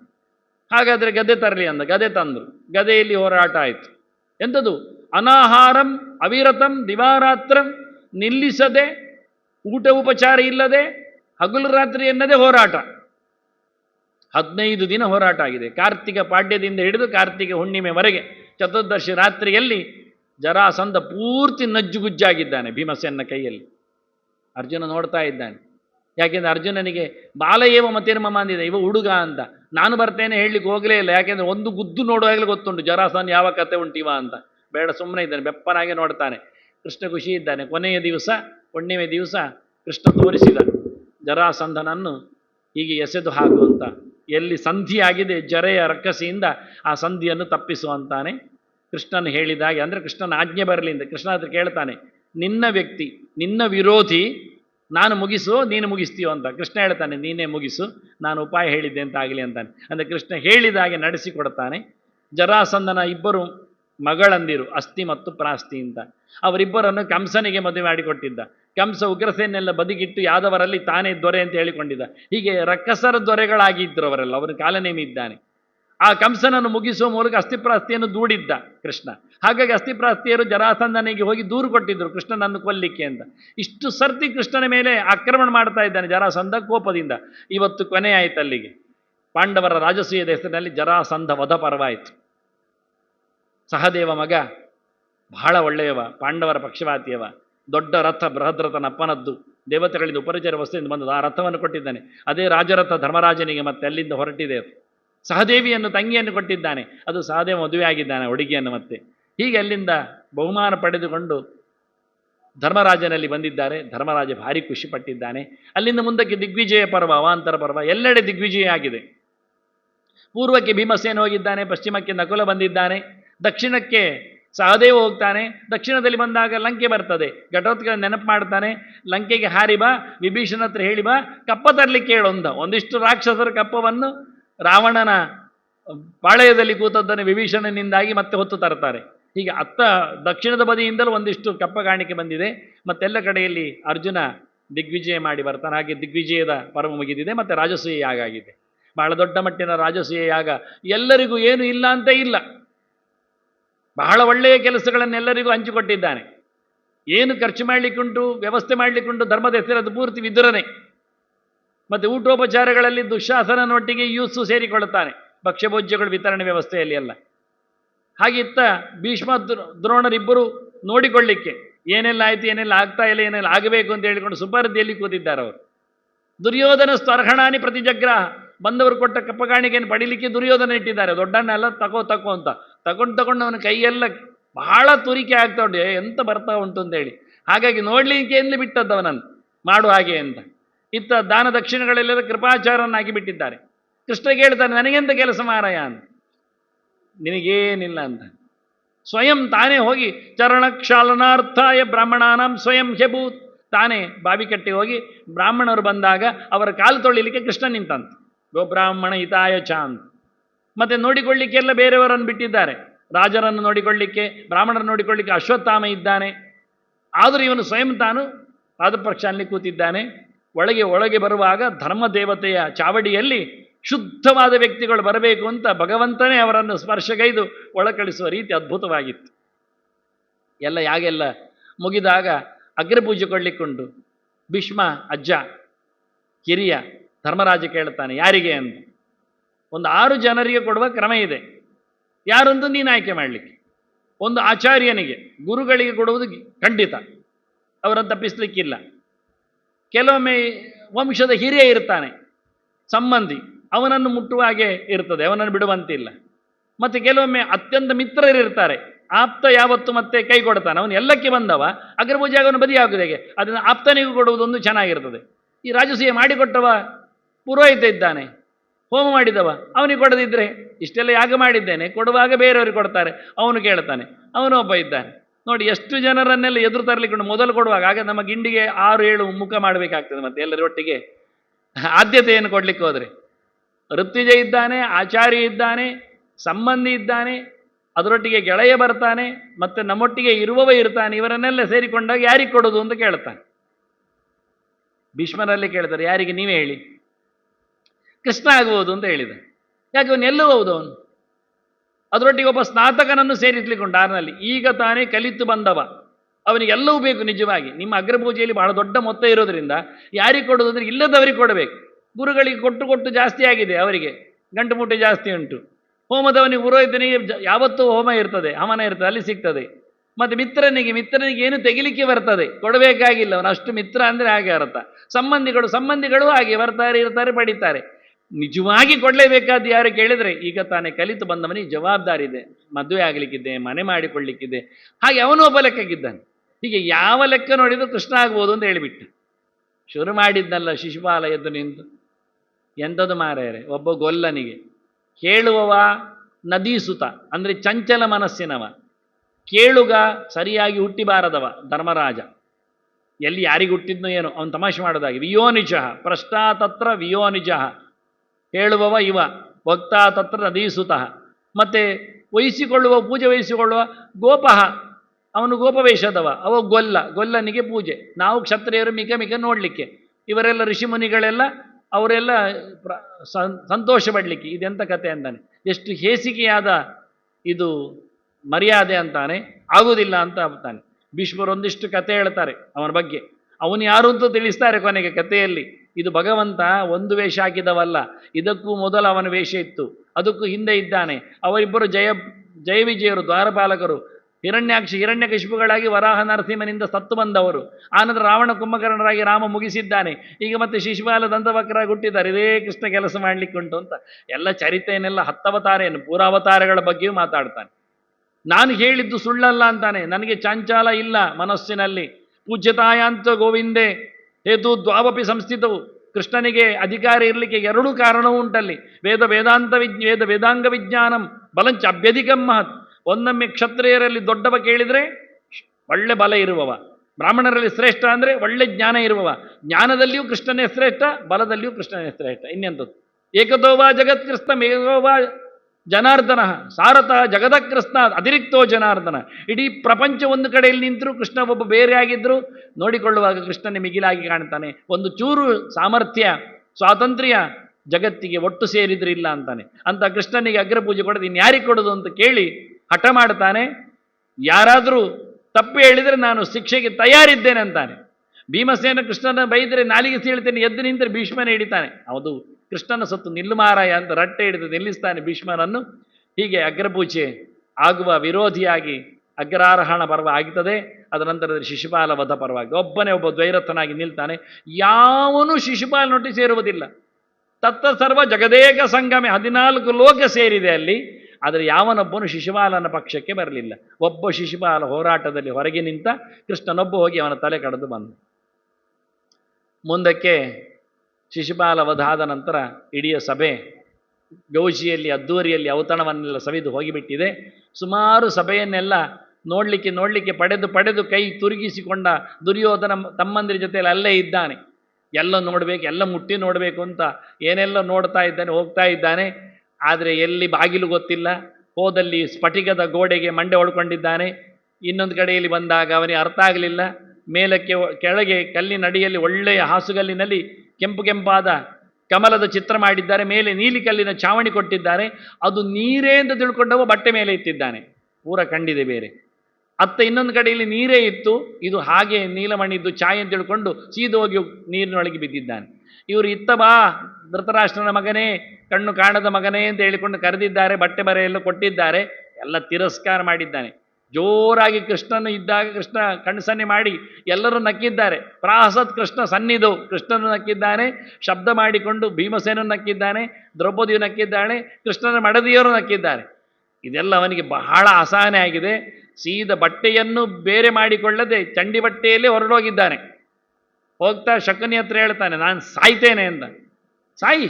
S1: ಹಾಗಾದರೆ ಗದೆ ತರಲಿ ಅಂದ. ಗದೆ ತಂದರು. ಗದೆಯಲ್ಲಿ ಹೋರಾಟ ಆಯಿತು. ಎಂಥದ್ದು ಅನಾಹಾರಂ, ಅವಿರತಂ, ದಿವಾರಾತ್ರಂ, ನಿಲ್ಲಿಸದೆ, ಊಟ ಉಪಚಾರ ಇಲ್ಲದೆ, ಹಗಲು ರಾತ್ರಿ ಎನ್ನದೇ ಹೋರಾಟ. ಹದಿನೈದು ದಿನ ಹೋರಾಟ ಆಗಿದೆ. ಕಾರ್ತಿಕ ಪಾಡ್ಯದಿಂದ ಹಿಡಿದು ಕಾರ್ತಿಕ ಹುಣ್ಣಿಮೆವರೆಗೆ ಚತುರ್ದಶಿ ರಾತ್ರಿಯಲ್ಲಿ ಜರಾಸಂಧ ಪೂರ್ತಿ ನಜ್ಜುಗುಜ್ಜಾಗಿದ್ದಾನೆ ಭೀಮಸೇನ ಕೈಯಲ್ಲಿ. ಅರ್ಜುನ ನೋಡ್ತಾ ಇದ್ದಾನೆ. ಯಾಕೆಂದರೆ ಅರ್ಜುನನಿಗೆ ಬಾಲ ಏವ ಅಂದಿದೆ ಇವ ಹುಡುಗ ಅಂತ. ನಾನು ಬರ್ತೇನೆ ಹೇಳಲಿಕ್ಕೆ ಹೋಗಲೇ ಇಲ್ಲ. ಯಾಕೆಂದ್ರೆ ಒಂದು ಗುದ್ದು ನೋಡುವಾಗಲೇ ಗೊತ್ತುಂಟು. ಜರಾಸನ್ ಯಾವ ಕತೆ ಉಂಟಿವ ಅಂತ. ಬೇಡ ಸುಮ್ಮನೆ ಇದ್ದಾನೆ. ಬೆಪ್ಪನಾಗೆ ನೋಡ್ತಾನೆ. ಕೃಷ್ಣ ಖುಷಿ ಇದ್ದಾನೆ. ಕೊನೆಯ ದಿವಸ, ಹುಣ್ಣಿಮೆ ದಿವಸ ಕೃಷ್ಣ ತೋರಿಸಿದ ಜರಾಸಂಧನನ್ನು ಹೀಗೆ ಎಸೆದು ಹಾಕು ಅಂತ ಎಲ್ಲಿ ಸಂಧಿಯಾಗಿದೆ ಜರೆಯ ರಕ್ಕಸಿಯಿಂದ ಆ ಸಂಧಿಯನ್ನು ತಪ್ಪಿಸು ಅಂತಾನೆ ಕೃಷ್ಣನ್ ಹೇಳಿದಾಗೆ ಅಂದರೆ ಕೃಷ್ಣನ ಆಜ್ಞೆ ಬರಲಿ ಅಂತ ಕೃಷ್ಣ ಹತ್ರ ಕೇಳ್ತಾನೆ, ನಿನ್ನ ವ್ಯಕ್ತಿ, ನಿನ್ನ ವಿರೋಧಿ, ನಾನು ಮುಗಿಸು, ನೀನು ಮುಗಿಸ್ತೀಯೋ ಅಂತ. ಕೃಷ್ಣ ಹೇಳ್ತಾನೆ, ನೀನೇ ಮುಗಿಸು, ನಾನು ಉಪಾಯ ಹೇಳಿದ್ದೆ ಅಂತ ಆಗಲಿ ಅಂತಾನೆ. ಅಂದರೆ ಕೃಷ್ಣ ಹೇಳಿದಾಗೆ ನಡೆಸಿಕೊಡ್ತಾನೆ ಜರಾಸಂದನ ಇಬ್ಬರು ಮಗಳಂದಿರು, ಅಸ್ಥಿ ಮತ್ತು ಪ್ರಾಸ್ತಿ ಅಂತ. ಅವರಿಬ್ಬರನ್ನು ಕಂಸನಿಗೆ ಮದುವೆ ಮಾಡಿಕೊಟ್ಟಿದ್ದ. ಕಂಸ ಉಗ್ರಸೇನೆಲ್ಲ ಬದಿಗಿಟ್ಟು ಯಾದವರಲ್ಲಿ ತಾನೇ ದೊರೆ ಅಂತ ಹೇಳಿಕೊಂಡಿದ್ದ. ಹೀಗೆ ರಕ್ಕಸರ ದೊರೆಗಳಾಗಿದ್ದರು ಅವರೆಲ್ಲ, ಅವರು ಕಾಲನೇಮಿ ಇದ್ದಾನೆ ಆ ಕಂಸನನ್ನು ಮುಗಿಸುವ ಮೂಲಕ ಅಸ್ಥಿಪ್ರಾಸ್ತಿಯನ್ನು ದೂಡಿದ್ದ ಕೃಷ್ಣ. ಹಾಗಾಗಿ ಅಸ್ಥಿಪ್ರಾಸ್ತಿಯರು ಜರಾಸಂಧನಿಗೆ ಹೋಗಿ ದೂರು ಕೊಟ್ಟಿದ್ದರು ಕೃಷ್ಣನನ್ನು ಕೊಲ್ಲಿಕ್ಕೆ ಅಂತ. ಇಷ್ಟು ಸರ್ತಿ ಕೃಷ್ಣನ ಮೇಲೆ ಆಕ್ರಮಣ ಮಾಡ್ತಾ ಇದ್ದಾನೆ ಜರಾಸಂಧ ಕೋಪದಿಂದ. ಇವತ್ತು ಕೊನೆ ಆಯ್ತು ಅಲ್ಲಿಗೆ ಪಾಂಡವರ ರಾಜಸೂಯದ ಹೆಸರಿನಲ್ಲಿ ಜರಾಸಂಧ ವಧ ಪರವಾಯಿತು ಸಹದೇವ ಮಗ, ಬಹಳ ಒಳ್ಳೆಯವ, ಪಾಂಡವರ ಪಕ್ಷಪಾತಿಯವ ದೊಡ್ಡ ರಥ ಬೃಹದ್ರಥನ ಅಪ್ಪನದ್ದು, ದೇವತೆಗಳಿಂದ ಉಪರಿಚರ ವಸ್ತುವಿಂದ ಬಂದದ್ದು, ಆ ರಥವನ್ನು ಕೊಟ್ಟಿದ್ದಾನೆ. ಅದೇ ರಾಜರಥ ಧರ್ಮರಾಜನಿಗೆ ಮತ್ತೆ ಅಲ್ಲಿಂದ ಹೊರಟಿದೆ ಸಹದೇವಿಯನ್ನು ತಂಗಿಯನ್ನು ಕೊಟ್ಟಿದ್ದಾನೆ, ಅದು ಸಹದೇವ ಮದುವೆ ಆಗಿದ್ದಾನೆ ಹುಡುಗಿಯನ್ನು ಮತ್ತೆ. ಹೀಗೆ ಅಲ್ಲಿಂದ ಬಹುಮಾನ ಪಡೆದುಕೊಂಡು ಧರ್ಮರಾಜನಲ್ಲಿ ಬಂದಿದ್ದಾರೆ. ಧರ್ಮರಾಜ ಭಾರಿ ಖುಷಿಪಟ್ಟಿದ್ದಾನೆ ಅಲ್ಲಿಂದ ಮುಂದಕ್ಕೆ ದಿಗ್ವಿಜಯ ಪರ್ವ, ಅವಾಂತರ ಪರ್ವ, ಎಲ್ಲೆಡೆ ದಿಗ್ವಿಜಯ ಆಗಿದೆ. ಪೂರ್ವಕ್ಕೆ ಭೀಮಸೇನ ಹೋಗಿದ್ದಾನೆ, ಪಶ್ಚಿಮಕ್ಕೆ ನಕುಲ ಬಂದಿದ್ದಾನೆ. ದಕ್ಷಿಣಕ್ಕೆ ಸಹದೇವ ಹೋಗ್ತಾನೆ. ದಕ್ಷಿಣದಲ್ಲಿ ಬಂದಾಗ ಲಂಕೆ ಬರ್ತದೆ. ಘಟೋತ್ಕ ನೆನಪು ಮಾಡ್ತಾನೆ. ಲಂಕೆಗೆ ಹಾರಿ ಬಾ, ವಿಭೀಷಣ ಹತ್ರ ಹೇಳಿ ಬಾ, ಕಪ್ಪ ತರಲಿಕ್ಕೆ ಕೇಳೊಂದ ಒಂದಿಷ್ಟು ರಾಕ್ಷಸರ ಕಪ್ಪವನ್ನು ರಾವಣನ ಪಾಳೆಯದಲ್ಲಿ ಕೂತದ್ದನ್ನು ವಿಭೀಷಣನಿಂದಾಗಿ ಮತ್ತೆ ಹೊತ್ತು ತರ್ತಾರೆ. ಹೀಗೆ ಅತ್ತ ದಕ್ಷಿಣದ ಬದಿಯಿಂದಲೂ ಒಂದಿಷ್ಟು ಕಪ್ಪ ಕಾಣಿಕೆ ಬಂದಿದೆ. ಮತ್ತೆಲ್ಲ ಕಡೆಯಲ್ಲಿ ಅರ್ಜುನ ದಿಗ್ವಿಜಯ ಮಾಡಿ ಬರ್ತಾನೆ. ಹಾಗೆ ದಿಗ್ವಿಜಯದ ಪರ್ವ ಮುಗಿದಿದೆ, ಮತ್ತು ರಾಜಸೂಯ ಯಾಗ ಆಗಿದೆ. ಬಹಳ ದೊಡ್ಡ ಮಟ್ಟಿನ ರಾಜಸೂಯ ಯಾಗ ಎಲ್ಲರಿಗೂ ಏನು ಇಲ್ಲ ಅಂತ ಇಲ್ಲ. ಬಹಳ ಒಳ್ಳೆಯ ಕೆಲಸಗಳನ್ನೆಲ್ಲರಿಗೂ ಹಂಚಿಕೊಟ್ಟಿದ್ದಾನೆ. ಏನು ಖರ್ಚು ಮಾಡಲಿಕ್ಕುಂಟು, ವ್ಯವಸ್ಥೆ ಮಾಡಲಿಕ್ಕುಂಟು, ಧರ್ಮದ ಹೆಸರದು ಪೂರ್ತಿ ವಿದುರನೆ. ಮತ್ತು ಊಟೋಪಚಾರಗಳಲ್ಲಿ ದುಶಾಸನನೊಟ್ಟಿಗೆ ಯೂಸು ಸೇರಿಕೊಳ್ಳುತ್ತಾನೆ. ಭಕ್ಷ್ಯಭೋಜ್ಯಗಳು ವಿತರಣೆ ವ್ಯವಸ್ಥೆಯಲ್ಲಿ ಎಲ್ಲ ಹಾಗಿತ್ತ ಭೀಷ್ಮ ದ್ರೋ- ದ್ರೋಣರಿಬ್ಬರು ನೋಡಿಕೊಳ್ಳಿಕ್ಕೆ, ಏನೆಲ್ಲ ಆಯಿತು, ಏನೆಲ್ಲ ಆಗ್ತಾ ಇಲ್ಲ, ಏನೆಲ್ಲ ಆಗಬೇಕು ಅಂತ ಹೇಳಿಕೊಂಡು ಸುಪರ್ದಿಯಲ್ಲಿ ಕೂತಿದ್ದಾರೆ ಅವರು. ದುರ್ಯೋಧನ ಸ್ತರ್ಹಣಾನಿ ಪ್ರತಿಜಗ್ರಹ. ಬಂದವರು ಕೊಟ್ಟ ಕಪ್ಪಗಾಣಿಕೆಯನ್ನು ಪಡಿಲಿಕ್ಕೆ ದುರ್ಯೋಧನ ಇಟ್ಟಿದ್ದಾರೆ ದೊಡ್ಡಣ್ಣ ಎಲ್ಲ ತಗೋ ತಗೋ ಅಂತ. ತಗೊಂಡು ತಗೊಂಡು ಅವನ ಕೈಯೆಲ್ಲ ಬಹಳ ತುರಿಕೆ ಆಗ್ತಾ ಉಂಟು. ಎಂತ ಬರ್ತಾ ಉಂಟು ಅಂತೇಳಿ. ಹಾಗಾಗಿ ನೋಡ್ಲಿಕ್ಕೆ ಎಲ್ಲಿ ಬಿಟ್ಟದ್ದು ಅವನನ್ನು? ಮಾಡು ಹಾಗೆ ಅಂತ. ಇತ್ತ ದಾನ ದಕ್ಷಿಣಗಳೆಲ್ಲ ಕೃಪಾಚಾರನ್ನಾಗಿ ಬಿಟ್ಟಿದ್ದಾರೆ. ಕೃಷ್ಣ ಕೇಳ್ತಾನೆ, ನನಗೆಂತ ಕೆಲಸ ಮಾರಾಯ? ಅಂತ. ನಿನಗೇನಿಲ್ಲ ಅಂತ. ಸ್ವಯಂ ತಾನೇ ಹೋಗಿ ಚರಣಕ್ಷಾಲನಾರ್ಥಾಯ ಬ್ರಾಹ್ಮಣಾನಾಂ ಸ್ವಯಂ ಹೆಬೂತ್. ತಾನೇ ಬಾವಿಕಟ್ಟೆ ಹೋಗಿ ಬ್ರಾಹ್ಮಣರು ಬಂದಾಗ ಅವರ ಕಾಲು ತೊಳಿಲಿಕ್ಕೆ ಕೃಷ್ಣ ನಿಂತಂತ. ಗೋಬ್ರಾಹ್ಮಣ ಹಿತಾಯ ಚ ಅಂತ ಮತ್ತೆ ನೋಡಿಕೊಳ್ಳಿಕ್ಕೆಲ್ಲ ಬೇರೆಯವರನ್ನು ಬಿಟ್ಟಿದ್ದಾರೆ. ರಾಜರನ್ನು ನೋಡಿಕೊಳ್ಳಿಕ್ಕೆ, ಬ್ರಾಹ್ಮಣರನ್ನು ನೋಡಿಕೊಳ್ಳಿಕ್ಕೆ ಅಶ್ವತ್ಥಾಮ ಇದ್ದಾನೆ. ಆದರೂ ಇವನು ಸ್ವಯಂ ತಾನು ಪಾದಪ್ರಕ್ಷಾಲನೆ ಕೂತಿದ್ದಾನೆ. ಒಳಗೆ ಒಳಗೆ ಬರುವಾಗ ಧರ್ಮ ದೇವತೆಯ ಚಾವಡಿಯಲ್ಲಿ ಶುದ್ಧವಾದ ವ್ಯಕ್ತಿಗಳು ಬರಬೇಕು ಅಂತ ಭಗವಂತನೇ ಅವರನ್ನು ಸ್ಪರ್ಶಗೈದು ಒಳಕಳಿಸುವ ರೀತಿ ಅದ್ಭುತವಾಗಿತ್ತು. ಎಲ್ಲ ಯಾಗೆಲ್ಲ ಮುಗಿದಾಗ ಅಗ್ರಪೂಜೆ ಕೊಡ್ಲಿಕ್ಕುಂಟು. ಭೀಷ್ಮ, ಅಜ್ಜ ಕಿರಿಯ ಧರ್ಮರಾಜ ಕೇಳ್ತಾನೆ ಯಾರಿಗೆ ಅಂತ. ಒಂದು ಆರು ಜನರಿಗೆ ಕೊಡುವ ಕ್ರಮ ಇದೆ. ಯಾರೊಂದು ನೀನು ಆಯ್ಕೆ ಮಾಡಲಿಕ್ಕೆ? ಒಂದು ಆಚಾರ್ಯನಿಗೆ, ಗುರುಗಳಿಗೆ ಕೊಡುವುದು ಖಂಡಿತ. ಅವರನ್ನು ತಪ್ಪಿಸ್ಲಿಕ್ಕಿಲ್ಲ ಕೆಲವೊಮ್ಮೆ ವಂಶದ ಹಿರಿಯ ಇರ್ತಾನೆ, ಸಂಬಂಧಿ, ಅವನನ್ನು ಮುಟ್ಟುವ ಹಾಗೆ ಇರ್ತದೆ, ಅವನನ್ನು ಬಿಡುವಂತಿಲ್ಲ. ಮತ್ತು ಕೆಲವೊಮ್ಮೆ ಅತ್ಯಂತ ಮಿತ್ರರಿರ್ತಾರೆ, ಆಪ್ತ ಯಾವತ್ತು ಮತ್ತೆ ಕೈ ಕೊಡ್ತಾನೆ, ಅವನು ಎಲ್ಲಕ್ಕೆ ಬಂದವ ಅಗ್ರಪೂಜೆ ಅವನು ಬದಿಯಾಗುವುದು ಹೇಗೆ? ಅದನ್ನು ಆಪ್ತನಿಗೂ ಕೊಡುವುದೊಂದು ಚೆನ್ನಾಗಿರ್ತದೆ. ಈ ರಾಜಸೂಯ ಮಾಡಿಕೊಟ್ಟವ ಪುರೋಹಿತ ಇದ್ದಾನೆ ಹೋಮ ಮಾಡಿದವ, ಅವನಿಗೆ ಕೊಡದಿದ್ರೆ ಇಷ್ಟೆಲ್ಲ ಯಾಗ ಮಾಡಿದ್ದೇನೆ, ಕೊಡುವಾಗ ಬೇರೆಯವ್ರಿಗೆ ಕೊಡ್ತಾರೆ, ಅವನು ಕೇಳ್ತಾನೆ ಅವನು ಒಬ್ಬ ಇದ್ದಾನೆ. ನೋಡಿ, ಎಷ್ಟು ಜನರನ್ನೆಲ್ಲ ಎದುರು ತರಲಿಕ್ಕೆ ಮೊದಲು ಕೊಡುವಾಗ, ಆಗ ನಮ್ಮ ಗಿಂಡಿಗೆ ಆರು ಏಳು ಮುಖ ಮಾಡಬೇಕಾಗ್ತದೆ ಮತ್ತೆ ಎಲ್ಲರೊಟ್ಟಿಗೆ ಆದ್ಯತೆಯನ್ನು ಕೊಡಲಿಕ್ಕೆ ಹೋದರೆ. ಋತ್ವಿಜ ಇದ್ದಾನೆ, ಆಚಾರ್ಯ ಇದ್ದಾನೆ, ಸಂಬಂಧಿ ಇದ್ದಾನೆ, ಅದರೊಟ್ಟಿಗೆ ಗೆಳೆಯ ಬರ್ತಾನೆ, ಮತ್ತೆ ನಮ್ಮೊಟ್ಟಿಗೆ ಇರುವವ ಇರ್ತಾನೆ, ಇವರನ್ನೆಲ್ಲ ಸೇರಿಕೊಂಡಾಗ ಯಾರಿಗೆ ಕೊಡೋದು ಅಂತ ಕೇಳ್ತಾನೆ. ಭೀಷ್ಮರಲ್ಲಿ ಕೇಳ್ತಾರೆ, ಯಾರಿಗೆ ನೀವೇ ಹೇಳಿ. ಕೃಷ್ಣ ಆಗ್ಬೋದು ಅಂತ ಹೇಳಿದ. ಯಾಕೆ ಅವನು ಎಲ್ಲೂ ಹೌದು ಅವನು? ಅದರೊಟ್ಟಿಗೆ ಒಬ್ಬ ಸ್ನಾತಕನನ್ನು ಸೇರಿಸ್ಲಿಕ್ಕೊಂಡು ಆರ್ನಲ್ಲಿ. ಈಗ ತಾನೇ ಕಲಿತು ಬಂದವ. ಅವನಿಗೆ ಎಲ್ಲವೂ ಬೇಕು ನಿಜವಾಗಿ. ನಿಮ್ಮ ಅಗ್ರಪೂಜೆಯಲ್ಲಿ ಬಹಳ ದೊಡ್ಡ ಮೊತ್ತ ಇರೋದ್ರಿಂದ ಯಾರಿಗೆ ಕೊಡೋದು ಅಂದರೆ ಇಲ್ಲದವರಿಗೆ ಕೊಡಬೇಕು. ಗುರುಗಳಿಗೆ ಕೊಟ್ಟು ಕೊಟ್ಟು ಜಾಸ್ತಿ ಆಗಿದೆ ಅವರಿಗೆ. ಗಂಟು ಮುಟ್ಟೆ ಜಾಸ್ತಿ ಉಂಟು. ಹೋಮದವನಿಗೆ ಪುರೋಹಿತನಿಗೆ ಯಾವತ್ತೂ ಹೋಮ ಇರ್ತದೆ. ಹವನ ಇರ್ತದೆ, ಅಲ್ಲಿ ಸಿಗ್ತದೆ. ಮತ್ತು ಮಿತ್ರನಿಗೆ ಮಿತ್ರನಿಗೆ ಏನು ತೆಗಿಲಿಕ್ಕೆ ಬರ್ತದೆ? ಕೊಡಬೇಕಾಗಿಲ್ಲ. ಅವನು ಅಷ್ಟು ಮಿತ್ರ ಅಂದರೆ ಹಾಗೆ ಅರ್ಥ. ಸಂಬಂಧಿಗಳು ಸಂಬಂಧಿಗಳು ಹಾಗೆ ಬರ್ತಾರೆ, ಇರ್ತಾರೆ, ಪಡಿತಾರೆ. ನಿಜವಾಗಿ ಕೊಡಲೇಬೇಕಾದ್ದು ಯಾರು ಕೇಳಿದರೆ, ಈಗ ತಾನೇ ಕಲಿತು ಬಂದವನಿಗೆ ಜವಾಬ್ದಾರಿ ಇದೆ. ಮದುವೆ ಆಗಲಿಕ್ಕಿದೆ, ಮನೆ ಮಾಡಿಕೊಳ್ಳಿಕ್ಕಿದೆ. ಹಾಗೆ ಅವನು ಒಬ್ಬ ಲೆಕ್ಕಕ್ಕಿದ್ದಾನೆ. ಹೀಗೆ ಯಾವ ಲೆಕ್ಕ ನೋಡಿದರೂ ಕೃಷ್ಣ ಆಗ್ಬೋದು ಅಂತ ಹೇಳಿಬಿಟ್ಟ. ಶುರು ಮಾಡಿದ್ನಲ್ಲ ಶಿಶುಪಾಲ ಎದ್ದು ನಿಂತು. ಎಂಥದ್ದು ಮಾರೆಯರೆ ಒಬ್ಬ ಗೊಲ್ಲನಿಗೆ. ಕೇಳುವವ ನದೀಸುತ ಅಂದರೆ ಚಂಚಲ ಮನಸ್ಸಿನವ. ಕೇಳುಗ ಸರಿಯಾಗಿ ಹುಟ್ಟಿಬಾರದವ, ಧರ್ಮರಾಜ. ಎಲ್ಲಿ ಯಾರಿಗೆ ಹುಟ್ಟಿದ್ನೋ ಏನೋ, ಅವನು ತಮಾಷೆ ಮಾಡೋದಾಗಿ. ವಿಯೋನಿಜ ಪ್ರಶ್ನಾ ತತ್ರ ವಿಯೋನಿಜ. ಹೇಳುವವ ಇವ ಭಕ್ತ ತತ್ರ ನದೀಸುತ. ಮತ್ತೆ ವಹಿಸಿಕೊಳ್ಳುವ, ಪೂಜೆ ವಹಿಸಿಕೊಳ್ಳುವ ಗೋಪಃ, ಅವನು ಗೋಪವೇಷದವ, ಅವ ಗೊಲ್ಲ, ಗೊಲ್ಲನಿಗೆ ಪೂಜೆ. ನಾವು ಕ್ಷತ್ರಿಯರು ಮಿಕ ಮಿಕ ನೋಡಲಿಕ್ಕೆ. ಇವರೆಲ್ಲ ಋಷಿಮುನಿಗಳೆಲ್ಲ ಅವರೆಲ್ಲ ಪ್ರ ಸಂತೋಷ ಪಡಲಿಕ್ಕೆ ಇದೆಂಥ ಕತೆ ಅಂತಾನೆ ಎಷ್ಟು ಹೇಸಿಕೆಯಾದ ಇದು ಮರ್ಯಾದೆ ಅಂತಾನೆ ಆಗುವುದಿಲ್ಲ ಅಂತ ಅಂತಾನೆ. ಭೀಷ್ಮರು ಒಂದಿಷ್ಟು ಕತೆ ಹೇಳ್ತಾರೆ ಅವನ ಬಗ್ಗೆ. ಅವನು ಯಾರು ಅಂತ ತಿಳಿಸ್ತಾರೆ ಕೊನೆಗೆ ಕಥೆಯಲ್ಲಿ. ಇದು ಭಗವಂತ ಒಂದು ವೇಷ ಹಾಕಿದವಲ್ಲ. ಇದಕ್ಕೂ ಮೊದಲು ಅವನ ವೇಷ ಇತ್ತು. ಅದಕ್ಕೂ ಹಿಂದೆ ಇದ್ದಾನೆ. ಅವರಿಬ್ಬರು ಜಯ ಜಯ ವಿಜಯರು, ದ್ವಾರಪಾಲಕರು, ಹಿರಣ್ಯಾಕ್ಷ, ಹಿರಣ್ಯಕಶಿಪುಗಳಾಗಿ ವರಾಹ ನರಸಿಂಹನಿಂದ ಸತ್ತು ಬಂದವರು. ಆನಂತರ ರಾವಣ ಕುಂಭಕರ್ಣರಾಗಿ ರಾಮ ಮುಗಿಸಿದ್ದಾನೆ. ಈಗ ಮತ್ತೆ ಶಿಶುಪಾಲ ದಂತವಕ್ರ ಹುಟ್ಟಿದ್ದಾರೆ. ಇದೇ ಕೃಷ್ಣ ಕೆಲಸ ಮಾಡಲಿಕ್ಕೆ ಉಂಟು ಅಂತ. ಎಲ್ಲ ಚರಿತೆಯನ್ನೆಲ್ಲ ಹತ್ತವತಾರೇನು ಪೂರಾವತಾರಗಳ ಬಗ್ಗೆಯೂ ಮಾತಾಡ್ತಾನೆ. ನಾನು ಹೇಳಿದ್ದು ಸುಳ್ಳಲ್ಲ ಅಂತಾನೆ. ನನಗೆ ಚಾಂಚಾಲ ಇಲ್ಲ ಮನಸ್ಸಿನಲ್ಲಿ. ಪೂಜ್ಯತಾಯಾಂತ ಗೋವಿಂದೆ. ಹೇತು ದ್ವಾವಪಿ ಸಂಸ್ಥಿತವು. ಕೃಷ್ಣನಿಗೆ ಅಧಿಕಾರ ಇರಲಿಕ್ಕೆ ಎರಡು ಕಾರಣವೂ ಉಂಟಲ್ಲಿ. ವೇದ ವೇದಾಂತ ವಿಜ್ಞ ವೇದ ವೇದಾಂಗ ವಿಜ್ಞಾನಂ. ಬಲಂಚ ಅಭ್ಯಧಿಕಂ ಮಹತ್. ಒಂದೊಮ್ಮೆ ಕ್ಷತ್ರಿಯರಲ್ಲಿ ದೊಡ್ಡವ ಕೇಳಿದರೆ ಒಳ್ಳೆ ಬಲ ಇರುವವ. ಬ್ರಾಹ್ಮಣರಲ್ಲಿ ಶ್ರೇಷ್ಠ ಅಂದರೆ ಒಳ್ಳೆ ಜ್ಞಾನ ಇರುವವ. ಜ್ಞಾನದಲ್ಲಿಯೂ ಕೃಷ್ಣನೇ ಶ್ರೇಷ್ಠ, ಬಲದಲ್ಲಿಯೂ ಕೃಷ್ಣನೇ ಶ್ರೇಷ್ಠ. ಇನ್ನೆಂಥದ್ದು? ಏಕತೋವಾ ಜಗತ್ಕೃಷ್ಣ ಮೇಘೋವಾ ಜನಾರ್ದನ, ಸಾರಥ ಜಗದಕೃಷ್ಣ ಅತಿರಿಕ್ತೋ ಜನಾರ್ದನ. ಇಡೀ ಪ್ರಪಂಚ ಒಂದು ಕಡೆಯಲ್ಲಿ ನಿಂತರೂ ಕೃಷ್ಣ ಒಬ್ಬ ಬೇರೆ ಆಗಿದ್ದರೂ ನೋಡಿಕೊಳ್ಳುವಾಗ ಕೃಷ್ಣನೇ ಮಿಗಿಲಾಗಿ ಕಾಣ್ತಾನೆ. ಒಂದು ಚೂರು ಸಾಮರ್ಥ್ಯ, ಸ್ವಾತಂತ್ರ್ಯ ಜಗತ್ತಿಗೆ ಒಟ್ಟು ಸೇರಿದ್ರಿಲ್ಲ ಅಂತಾನೆ. ಅಂತ ಕೃಷ್ಣನಿಗೆ ಅಗ್ರಪೂಜೆ ಕೊಡೋದು ಇನ್ಯಾರಿಗೆ ಕೊಡೋದು ಅಂತ ಕೇಳಿ ಹಠ ಮಾಡ್ತಾನೆ. ಯಾರಾದರೂ ತಪ್ಪು ಹೇಳಿದರೆ ನಾನು ಶಿಕ್ಷೆಗೆ ತಯಾರಿದ್ದೇನೆ ಅಂತಾನೆ. ಭೀಮಸೇನ ಕೃಷ್ಣನ ಬೈದರೆ ನಾಲಿಗೆ ಸೀಳ್ತೇನೆ, ಎದ್ದು ನಿಂತರೆ ಭೀಷ್ಮನೇ ಹಿಡಿತಾನೆ. ಹೌದು ಕೃಷ್ಣನ ಸತ್ತು, ನಿಲ್ಲು ಮಾರಾಯ ಅಂತ ರಟ್ಟೆ ಹಿಡಿದು ನಿಲ್ಲಿಸ್ತಾನೆ ಭೀಷ್ಮನನ್ನು. ಹೀಗೆ ಅಗ್ರಪೂಜೆ ಆಗುವ ವಿರೋಧಿಯಾಗಿ ಅಗ್ರಾರೋಹಣ ಪರ್ವ ಆಗ್ತದೆ. ಅದರ ನಂತರದಲ್ಲಿ ಶಿಶುಪಾಲ ವಧ ಪರ್ವ ಒಬ್ಬನೇ ಒಬ್ಬ ದ್ವೈರಥನಾಗಿ ನಿಲ್ತಾನೆ. ಯಾವನು ಶಿಶುಪಾಲನೊಟ್ಟಿಗೆ ಸೇರುವುದಿಲ್ಲ. ತತ್ತ ಸರ್ವ ಜಗದೇಕ ಸಂಗಮೆ ಹದಿನಾಲ್ಕು ಲೋಕ ಸೇರಿದೆ ಅಲ್ಲಿ. ಆದರೆ ಯಾವನೊಬ್ಬನು ಶಿಶುಪಾಲನ ಪಕ್ಷಕ್ಕೆ ಬರಲಿಲ್ಲ. ಒಬ್ಬ ಶಿಶುಪಾಲ ಹೋರಾಟದಲ್ಲಿ ಹೊರಗೆ ನಿಂತ ಕೃಷ್ಣನೊಬ್ಬ ಹೋಗಿ ಅವನ ತಲೆ ಕಡಿದು ಬಂದ. ಮುಂದಕ್ಕೆ ಶಿಶುಪಾಲ ವಧಾದ ನಂತರ ಇಡೀ ಸಭೆ, ಗೌಜಿಯಲ್ಲಿ, ಅದ್ದೂರಿಯಲ್ಲಿ ಔತಣವನ್ನೆಲ್ಲ ಸವಿದು ಹೋಗಿಬಿಟ್ಟಿದೆ. ಸುಮಾರು ಸಭೆಯನ್ನೆಲ್ಲ ನೋಡಲಿಕ್ಕೆ ನೋಡಲಿಕ್ಕೆ ಪಡೆದು ಪಡೆದು ಕೈ ತುರುಗಿಸಿಕೊಂಡ ದುರ್ಯೋಧನ ತಮ್ಮಂದಿರ ಜೊತೆಯಲ್ಲಿ ಅಲ್ಲೇ ಇದ್ದಾನೆ. ಎಲ್ಲ ನೋಡಬೇಕು, ಎಲ್ಲ ಮುಟ್ಟಿ ನೋಡಬೇಕು ಅಂತ ಏನೆಲ್ಲ ನೋಡ್ತಾ ಇದ್ದಾನೆ, ಹೋಗ್ತಾ ಇದ್ದಾನೆ. ಆದರೆ ಎಲ್ಲಿ ಬಾಗಿಲು ಗೊತ್ತಿಲ್ಲ. ಹೋದಲ್ಲಿ ಸ್ಫಟಿಕದ ಗೋಡೆಗೆ ಮಂಡೆ ಹೊಡ್ಕೊಂಡಿದ್ದಾನೆ. ಇನ್ನೊಂದು ಕಡೆಯಲ್ಲಿ ಬಂದಾಗ ಅವನಿಗೆ ಅರ್ಥ ಆಗಲಿಲ್ಲ. ಮೇಲಕ್ಕೆ ಕೆಳಗೆ ಕಲ್ಲಿನಡಿಯಲ್ಲಿ ಒಳ್ಳೆಯ ಹಾಸುಗಲ್ಲಿನಲ್ಲಿ ಕೆಂಪು ಕೆಂಪಾದ ಕಮಲದ ಚಿತ್ರ ಮಾಡಿದ್ದಾರೆ. ಮೇಲೆ ನೀಲಿ ಕಲ್ಲಿನ ಚಾವಣಿ ಕೊಟ್ಟಿದ್ದಾರೆ. ಅದು ನೀರೇ ಅಂತ ತಿಳ್ಕೊಂಡವ ಬಟ್ಟೆ ಮೇಲೆ ಇಟ್ಟಿದ್ದಾನೆ. ಪೂರ ಕಂಡಿದೆ ಬೇರೆ. ಅತ್ತ ಇನ್ನೊಂದು ಕಡೆಯಲ್ಲಿ ನೀರೇ ಇತ್ತು. ಇದು ಹಾಗೆ ನೀಲಮಣಿದ್ದು ಛಾಯೆ ಅಂತ ತಿಳ್ಕೊಂಡು ಸೀದೋಗಿ ನೀರಿನೊಳಗೆ ಬಿದ್ದಿದ್ದಾನೆ. ಇವರು ಇತ್ತ ಬಾ, ಧೃತರಾಷ್ಟ್ರನ ಮಗನೇ, ಕಣ್ಣು ಕಾಣದ ಮಗನೇ ಅಂತ ಹೇಳಿಕೊಂಡು ಕರೆದಿದ್ದಾರೆ. ಬಟ್ಟೆ ಬರೆಯೆಲ್ಲ ಕೊಟ್ಟಿದ್ದಾರೆ. ಎಲ್ಲ ತಿರಸ್ಕಾರ ಮಾಡಿದ್ದಾನೆ. ಜೋರಾಗಿ ಕೃಷ್ಣನು ಇದ್ದಾಗ ಕೃಷ್ಣ ಕಣ್ಣು ಸನ್ನೆ ಮಾಡಿ ಎಲ್ಲರೂ ನಕ್ಕಿದ್ದಾರೆ. ಪ್ರಾಸತ್ ಕೃಷ್ಣ ಸನ್ನಿಧು ಕೃಷ್ಣನು ನಕ್ಕಿದ್ದಾನೆ, ಶಬ್ದ ಮಾಡಿಕೊಂಡು ಭೀಮಸೇನು ನಕ್ಕಿದ್ದಾನೆ, ದ್ರೌಪದಿಯು ನಕ್ಕಿದ್ದಾಳೆ, ಕೃಷ್ಣನ ಮಡದಿಯವರು ನಕ್ಕಿದ್ದಾರೆ. ಇದೆಲ್ಲ ಅವನಿಗೆ ಬಹಳ ಅಸಹನೆ ಆಗಿದೆ. ಸೀದ ಬಟ್ಟೆಯನ್ನು ಬೇರೆ ಮಾಡಿಕೊಳ್ಳದೆ ಚಂಡಿ ಬಟ್ಟೆಯಲ್ಲೇ ಹೊರಡೋಗಿದ್ದಾನೆ ಹೋಗ್ತಾ ಶಕುನಿ ಹತ್ರ ಹೇಳ್ತಾನೆ, ನಾನು ಸಾಯ್ತೇನೆ ಅಂದ. ಸಾಯಿ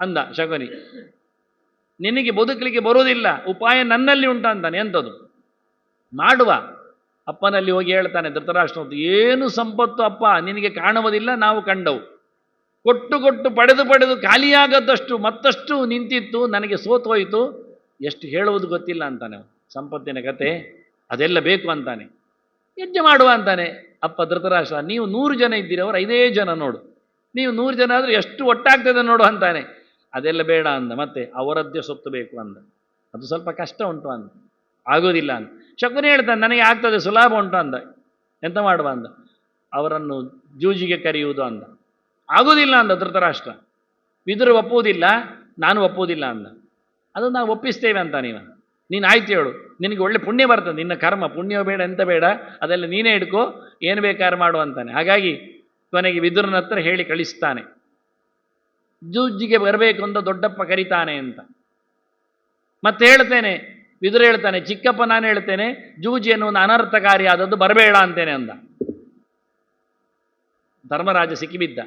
S1: ಅಂದ ಶಕುನಿ. ನಿನಗೆ ಬದುಕಲಿಕ್ಕೆ ಬರುವುದಿಲ್ಲ. ಉಪಾಯ ನನ್ನಲ್ಲಿ ಉಂಟು ಅಂತಾನೆ. ಎಂಥದ್ದು ಮಾಡುವ. ಅಪ್ಪನಲ್ಲಿ ಹೋಗಿ ಹೇಳ್ತಾನೆ ಧೃತರಾಷ್ಟ್ರ ಏನು ಸಂಪತ್ತು ಅಪ್ಪ? ನಿನಗೆ ಕಾಣುವುದಿಲ್ಲ, ನಾವು ಕಂಡವು. ಕೊಟ್ಟು ಕೊಟ್ಟು ಪಡೆದು ಪಡೆದು ಖಾಲಿಯಾಗದಷ್ಟು ಮತ್ತಷ್ಟು ನಿಂತಿತ್ತು, ನನಗೆ ಸೋತು ಹೋಯಿತು. ಎಷ್ಟು ಹೇಳುವುದು ಗೊತ್ತಿಲ್ಲ, ಅಂತಾನೆ ಸಂಪತ್ತಿನ ಕತೆ, ಅದೆಲ್ಲ ಬೇಕು ಅಂತಾನೆ. ಯಜ್ಞ ಮಾಡುವ ಅಂತಾನೆ. ಅಪ್ಪ ಧೃತರಾಷ್ಟ್ರ, ನೀವು ನೂರು ಜನ ಇದ್ದೀರಿ, ಅವರು ಐದೇ ಜನ ನೋಡು. ನೀವು ನೂರು ಜನ ಆದರೂ ಎಷ್ಟು ಒಟ್ಟಾಗ್ತದೆ ನೋಡು, ಅಂತಾನೆ. ಅದೆಲ್ಲ ಬೇಡ, ಅಂದ. ಮತ್ತೆ, ಅವರದ್ದೇ ಸೊತ್ತು ಬೇಕು, ಅಂದ. ಅದು ಸ್ವಲ್ಪ ಕಷ್ಟ ಉಂಟು ಅಂದ. ಆಗೋದಿಲ್ಲ ಅಂದ. ಶಕುನಿ ಹೇಳ್ತಾನೆ, ನನಗೆ ಆಗ್ತದೆ, ಸುಲಭ ಉಂಟು ಅಂದ. ಎಂತ ಮಾಡುವ ಅಂದ? ಅವರನ್ನು ಜೂಜಿಗೆ ಕರೆಯುವುದು ಅಂದ. ಆಗೋದಿಲ್ಲ ಅಂದ ಧೃತರಾಷ್ಟ್ರ. ಬಿದುರು ಒಪ್ಪುವುದಿಲ್ಲ, ನಾನು ಒಪ್ಪುವುದಿಲ್ಲ ಅಂದ. ಅದು ನಾವು ಒಪ್ಪಿಸ್ತೇವೆ ಅಂತ ನೀವು ನೀನು ಆಯ್ತು ಹೇಳು. ನಿನಗೆ ಒಳ್ಳೆ ಪುಣ್ಯ ಬರ್ತದೆ, ನಿನ್ನ ಕರ್ಮ. ಪುಣ್ಯ ಬೇಡ, ಎಂತ ಬೇಡ, ಅದೆಲ್ಲ ನೀನೇ ಹಿಡ್ಕೋ, ಏನು ಬೇಕಾದ್ರೆ ಮಾಡು ಅಂತಾನೆ. ಹಾಗಾಗಿ ಕೊನೆಗೆ ವಿದುರನ ಹತ್ರ ಹೇಳಿ ಕಳಿಸ್ತಾನೆ. ಜೂಜಿಗೆ ಬರಬೇಕು ಅಂತ ದೊಡ್ಡಪ್ಪ ಕರಿತಾನೆ ಅಂತ. ಮತ್ತೆ ಹೇಳ್ತೇನೆ ವಿದುರ ಹೇಳ್ತಾನೆ, ಚಿಕ್ಕಪ್ಪ, ನಾನು ಹೇಳ್ತೇನೆ ಜೂಜಿ ಅನರ್ಥಕಾರಿ ಆದದ್ದು ಬರಬೇಡ ಅಂತೇನೆ ಅಂದ. ಧರ್ಮರಾಜ ಸಿಕ್ಕಿಬಿದ್ದ.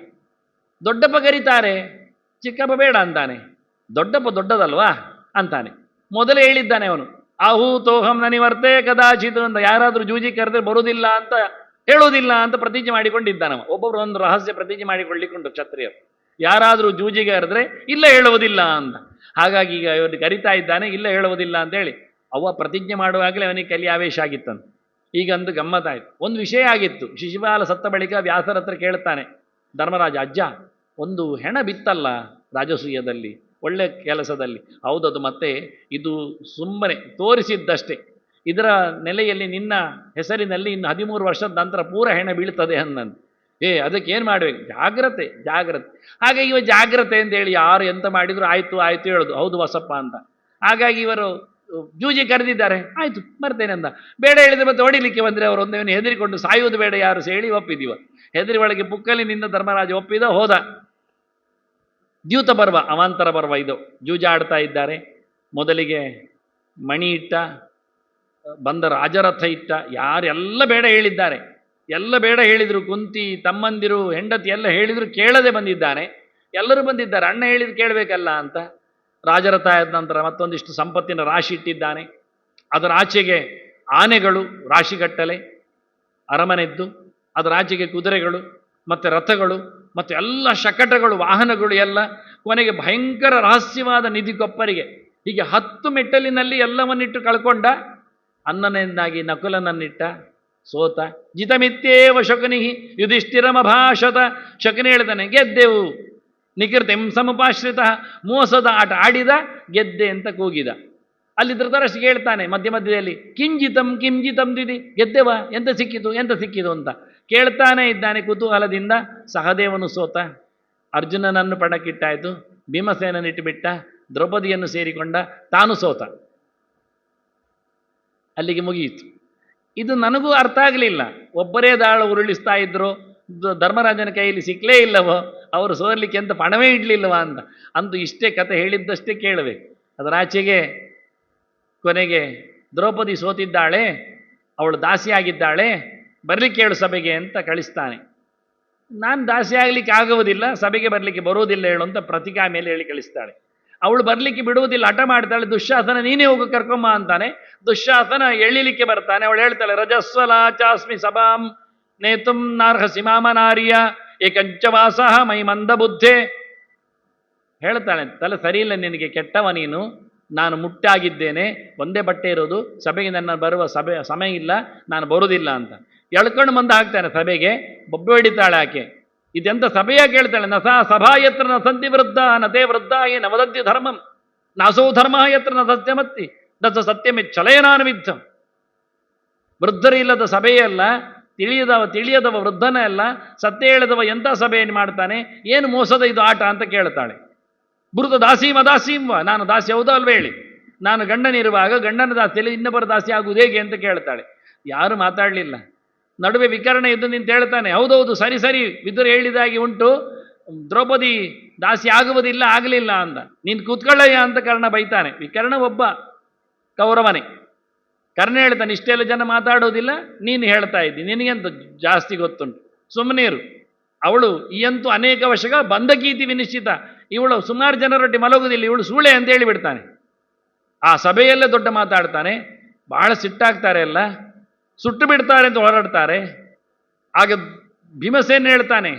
S1: ದೊಡ್ಡಪ್ಪ ಕರೀತಾರೆ, ಚಿಕ್ಕಪ್ಪ ಬೇಡ ಅಂತಾನೆ ದೊಡ್ಡಪ್ಪ ದೊಡ್ಡದಲ್ವಾ ಅಂತಾನೆ. ಮೊದಲೇ ಹೇಳಿದ್ದಾನೆ ಅವನು ಆಹೂತೋಹಂ ನನಿವರ್ತೆ ಕದಾಚಿತು ಅಂತ, ಯಾರಾದರೂ ಜೂಜಿ ಕರೆದ್ರೆ ಬರುವುದಿಲ್ಲ ಅಂತ ಹೇಳುವುದಿಲ್ಲ ಅಂತ ಪ್ರತಿಜ್ಞೆ ಮಾಡಿಕೊಂಡಿದ್ದಾನೆ ಒಬ್ಬೊಬ್ಬರು ಒಂದು ರಹಸ್ಯ ಪ್ರತಿಜ್ಞೆ ಮಾಡಿಕೊಳ್ಳಿಕೊಂಡು ಕ್ಷತ್ರಿಯರು. ಯಾರಾದರೂ ಜೂಜಿಗೆ ಕರೆದ್ರೆ ಇಲ್ಲ ಹೇಳುವುದಿಲ್ಲ ಅಂತ ಹಾಗಾಗಿ ಈಗ ಇವನು ಕರಿತಾ ಇದ್ದಾನೆ, ಇಲ್ಲ ಹೇಳುವುದಿಲ್ಲ ಅಂತೇಳಿ. ಅವ್ವ ಪ್ರತಿಜ್ಞೆ ಮಾಡುವಾಗಲೇ ಅವನಿಗೆ ಕಲಿ ಆವೇಶ ಆಗಿತ್ತಂತ. ಈಗಂದು ಗಮ್ಮತ್ತಾಯಿತು. ಒಂದು ವಿಷಯ ಆಗಿತ್ತು. ಶಿಶುಪಾಲ ಸತ್ತ ಬಳಿಕ ವ್ಯಾಸರ ಹತ್ರ ಕೇಳ್ತಾನೆ, ಧರ್ಮರಾಜ, ಅಜ್ಜ, ಒಂದು ಹೆಣ ಬಿತ್ತಲ್ಲ ರಾಜಸೂಯದಲ್ಲಿ, ಒಳ್ಳೆ ಕೆಲಸದಲ್ಲಿ. ಹೌದದು ಮತ್ತೆ ಇದು ಸುಮ್ಮನೆ ತೋರಿಸಿದ್ದಷ್ಟೇ. ಇದರ ನೆಲೆಯಲ್ಲಿ ನಿನ್ನ ಹೆಸರಿನಲ್ಲಿ ಇನ್ನು ಹದಿಮೂರು ವರ್ಷದ ನಂತರ ಪೂರ ಹೆಣ ಬೀಳ್ತದೆ ಅನ್ನಂದು. ಏ, ಅದಕ್ಕೆ ಏನು ಮಾಡಬೇಕು? ಜಾಗ್ರತೆ ಜಾಗ್ರತೆ. ಹಾಗೆ ಇವ ಜಾಗ್ರತೆ ಅಂತೇಳಿ ಯಾರು ಎಂತ ಮಾಡಿದ್ರು ಆಯ್ತು ಆಯ್ತು ಹೇಳೋದು. ಹೌದು ವಸಪ್ಪ ಅಂತ. ಹಾಗಾಗಿ ಇವರು, ಜೂಜಿ ಕರೆದಿದ್ದಾರೆ. ಆಯ್ತು, ಬರ್ತೇನೆ ಅಂತ ಬೇಡ ಹೇಳಿದ್ರೆ ಮತ್ತೆ ಹೊಡಿಲಿಕ್ಕೆ ಬಂದರೆ ಅವರು ಒಂದೇವನು ಹೆದರಿಕೊಂಡು ಸಾಯುವುದು ಬೇಡ ಯಾರು ಹೇಳಿ ಒಪ್ಪಿದೀವ. ಹೆದರಿ ಒಳಗೆ ಪುಕ್ಕಲಿನಿಂದ ಧರ್ಮರಾಜ ಒಪ್ಪಿದ, ಹೋದ. ದ್ಯೂತ ಪರ್ವ, ಅವಾಂತರ ಪರ್ವ ಇದು. ಜೂಜಾಡ್ತಾ ಇದ್ದಾರೆ. ಮೊದಲಿಗೆ ಮಣಿ ಇಟ್ಟ ಬಂದ ರಾಜರಥ ಇಟ್ಟ, ಯಾರೆಲ್ಲ ಬೇಡ ಹೇಳಿದ್ದಾರೆ. ಎಲ್ಲ ಬೇಡ ಹೇಳಿದರು, ಕುಂತಿ, ತಮ್ಮಂದಿರು, ಹೆಂಡತಿ ಎಲ್ಲ ಹೇಳಿದರು, ಕೇಳದೆ ಬಂದಿದ್ದಾನೆ. ಎಲ್ಲರೂ ಬಂದಿದ್ದಾರೆ, ಅಣ್ಣ ಹೇಳಿದ್ರು ಕೇಳಬೇಕಲ್ಲ ಅಂತ. ರಾಜರಥ ಆದ ನಂತರ ಮತ್ತೊಂದಿಷ್ಟು ಸಂಪತ್ತಿನ ರಾಶಿ ಇಟ್ಟಿದ್ದಾನೆ. ಅದರ ಆಚೆಗೆ ಆನೆಗಳು, ರಾಶಿಗಟ್ಟಲೆ, ಅರಮನೆದ್ದು, ಅದರ ಆಚೆಗೆ ಕುದುರೆಗಳು, ಮತ್ತು ರಥಗಳು, ಮತ್ತು ಎಲ್ಲ ಶಕಟಗಳು, ವಾಹನಗಳು ಎಲ್ಲ ಕೊನೆಗೆ ಭಯಂಕರ ರಹಸ್ಯವಾದ ನಿಧಿ ಕೊಪ್ಪರಿಗೆ ಹೀಗೆ ಹತ್ತು ಮೆಟ್ಟಲಿನಲ್ಲಿ ಎಲ್ಲವನ್ನಿಟ್ಟು ಕಳ್ಕೊಂಡ ಅನ್ನನೆಯಿಂದಾಗಿ ನಕುಲನನ್ನಿಟ್ಟ ಸೋತ ಜಿತಮಿತ್ಯೇವ ಶಕನಿಹಿ ಯುಧಿಷ್ಠಿರಮಭಾಷತ. ಶಕುನಿ ಹೇಳ್ತಾನೆ ಗೆದ್ದೆವು. ನಿಖಿರ್ತೆಂ ಸಮುಪಾಶ್ರಿತ ಮೋಸದ ಆಟ ಆಡಿದ, ಗೆದ್ದೆ ಅಂತ ಕೂಗಿದ. ಅಲ್ಲಿ ಧೃತರಾಷ್ಟ್ರ ಕೇಳ್ತಾನೆ ಮಧ್ಯ ಮಧ್ಯದಲ್ಲಿ, ಕಿಂಜಿತಂ ಕಿಂಜಿತಂ ದಿದಿ ಗೆದ್ದೆವ? ಎಂತ ಸಿಕ್ಕಿತು ಎಂತ ಸಿಕ್ಕಿತು ಅಂತ? ಕೇಳ್ತಾನೆ ಇದ್ದಾನೆ ಕುತೂಹಲದಿಂದ, ಸಹದೇವನು ಸೋತ, ಅರ್ಜುನನನ್ನು ಪಣಕ್ಕಿಟ್ಟಾಯಿತು ಭೀಮಸೇನನಿಟ್ಟುಬಿಟ್ಟ ದ್ರೌಪದಿಯನ್ನು ಸೇರಿಕೊಂಡ, ತಾನು ಸೋತ. ಅಲ್ಲಿಗೆ ಮುಗಿಯಿತು. ಇದು ನನಗೂ ಅರ್ಥ ಆಗಲಿಲ್ಲ. ಒಬ್ಬರೇ ದಾಳ ಉರುಳಿಸ್ತಾ ಇದ್ರು ಧರ್ಮರಾಜನ ಕೈಯಲ್ಲಿ ಸಿಕ್ಕಲೇ ಇಲ್ಲವೋ, ಅವರು ಸೋರ್ಲಿಕ್ಕೆ ಅಂತ ಪಣವೇ ಇಡಲಿಲ್ಲವ ಅಂತ. ಅಂದು ಇಷ್ಟೇ ಕತೆ ಹೇಳಿದ್ದಷ್ಟೇ ಕೇಳಬೇಕು ಅದರ ಆಚೆಗೆ ಕೊನೆಗೆ ದ್ರೌಪದಿ ಸೋತಿದ್ದಾಳೆ, ಅವಳು ದಾಸಿಯಾಗಿದ್ದಾಳೆ ಬರಲಿಕ್ಕೆ ಹೇಳು ಸಭೆಗೆ ಅಂತ ಕಳಿಸ್ತಾನೆ. ನಾನು ದಾಸಿಯಾಗಲಿಕ್ಕೆ ಆಗುವುದಿಲ್ಲ, ಸಭೆಗೆ ಬರಲಿಕ್ಕೆ ಬರುವುದಿಲ್ಲ ಹೇಳು ಅಂತ ಪ್ರತಿಕಾ ಮೇಲೆ ಹೇಳಿ ಕಳಿಸ್ತಾಳೆ. ಅವಳು ಬರಲಿಕ್ಕೆ ಬಿಡುವುದಿಲ್ಲ, ಹಠ ಮಾಡ್ತಾಳೆ ದುಶ್ಯಾಸನ ನೀನೇ ಹೋಗು ಕರ್ಕೊಂಬ ಅಂತಾನೆ. ದುಶ್ಯಾಸನ ಎಳಿಲಿಕ್ಕೆ ಬರ್ತಾನೆ, ಅವಳು ಹೇಳ್ತಾಳೆ ರಜಸ್ವಲ ಚಾಸ್ಮಿ ಸಭಾಂ ನೇತುಂ ನಾರ್ಹ ಸಿಮಾಮನಾರಿಯ ಏಕಂಚವಾಸ ಮೈ ಮಂದ ಬುದ್ಧೆ. ಹೇಳ್ತಾಳೆ, ತಲೆ ಸರಿಯಿಲ್ಲ ನಿನಗೆ ಕೆಟ್ಟವ ನೀನು, ನಾನು ಮುಟ್ಟಾಗಿದ್ದೇನೆ, ಒಂದೇ ಬಟ್ಟೆ ಇರೋದು, ಸಭೆಗೆ ನನ್ನ ಬರುವ ಸಭೆ, ಸಮಯ ಇಲ್ಲ, ನಾನು ಬರುವುದಿಲ್ಲ ಅಂತ. ಎಳ್ಕೊಂಡು ಮುಂದೆ ಹಾಕ್ತಾನೆ ಸಭೆಗೆ, ಬೊಬ್ಬೆ ಹೊಡಿತಾಳೆ ಆಕೆ. ಇದೆಂತ ಸಭೆಯ ಕೇಳ್ತಾಳೆ ನಸ ಸಭಾ ಯತ್ರ ನ ಸಂತಿ ವೃದ್ಧ ನತೆ ವೃದ್ಧ ಏ ನವದಂತಿ ಧರ್ಮಂ ನಾಸೋ ಧರ್ಮ ಯತ್ರ ನ ಸತ್ಯಮತ್ತಿ ದತ್ತ ಸತ್ಯಮೆ ಚಲಯನಾನ ವಿದ್ಧಂ. ವೃದ್ಧರು ಇಲ್ಲದ ಸಭೆಯಲ್ಲ ತಿಳಿಯದವ ತಿಳಿಯದವ ವೃದ್ಧನ ಅಲ್ಲ, ಸತ್ಯ ಹೇಳದವ ಎಂಥ ಸಭೆಯನ್ನು ಮಾಡ್ತಾನೆ, ಏನು ಮೋಸದ ಇದು ಆಟ ಅಂತ ಕೇಳ್ತಾಳೆ. ಬುರುದ ದಾಸೀಂ ದಾಸೀಂವ ನಾನು ದಾಸಿ ಹೌದೋ ಅಲ್ವೇ ಹೇಳಿ. ನಾನು ಗಂಡನಿರುವಾಗ ಗಂಡನ ದಾಸಿಯಲ್ಲಿ ಇನ್ನೊಬ್ಬರ ದಾಸಿ ಆಗುವುದು ಹೇಗೆ ಅಂತ ಕೇಳ್ತಾಳೆ. ಯಾರು ಮಾತಾಡಲಿಲ್ಲ. ನಡುವೆ ವಿಕರಣ ಇದ್ದು ನಿಂತು ಹೇಳ್ತಾನೆ, ಹೌದೌದು, ಸರಿ ಸರಿ, ವಿದುರ ಹೇಳಿದಾಗಿ ಉಂಟು. ದ್ರೌಪದಿ ದಾಸಿ ಆಗುವುದಿಲ್ಲ, ಆಗಲಿಲ್ಲ ಅಂತ ನೀನು ಕೂತ್ಕೊಳ್ಳಯ್ಯ ಅಂತ ಕರ್ಣ ಬೈತಾನೆ. ವಿಕರ್ಣ ಒಬ್ಬ ಕೌರವನೇ. ಕರ್ಣ ಹೇಳ್ತಾನೆ, ಇಷ್ಟೆಲ್ಲ ಜನ ಮಾತಾಡೋದಿಲ್ಲ, ನೀನು ಹೇಳ್ತಾ ಇದ್ದಿ. ನಿನಗೆಂತ ಜಾಸ್ತಿ ಗೊತ್ತುಂಟು? ಸುಮ್ಮನೆ ಇರು. ಅವಳು ಈ ಅಂತೂ ಅನೇಕ ವರ್ಷಗ ಬಂಧಕೀತಿ ವಿನಿಶ್ಚಿತ. ಇವಳು ಸುಮಾರು ಜನರೊಟ್ಟಿ ಮಲಗುವುದಿಲ್ಲ, ಇವಳು ಸೂಳೆ ಅಂತ ಹೇಳಿಬಿಡ್ತಾನೆ. ಆ ಸಭೆಯಲ್ಲೇ ದೊಡ್ಡ ಮಾತಾಡ್ತಾನೆ. ಬಹಳ ಸಿಟ್ಟಾಗ್ತಾರೆ ಎಲ್ಲ. ಸುಟ್ಟು ಬಿಡ್ತಾರೆ ಅಂತ ಹೋರಾಡ್ತಾರೆ. ಆಗ ಭೀಮಸೇನ ಹೇಳ್ತಾನೆ,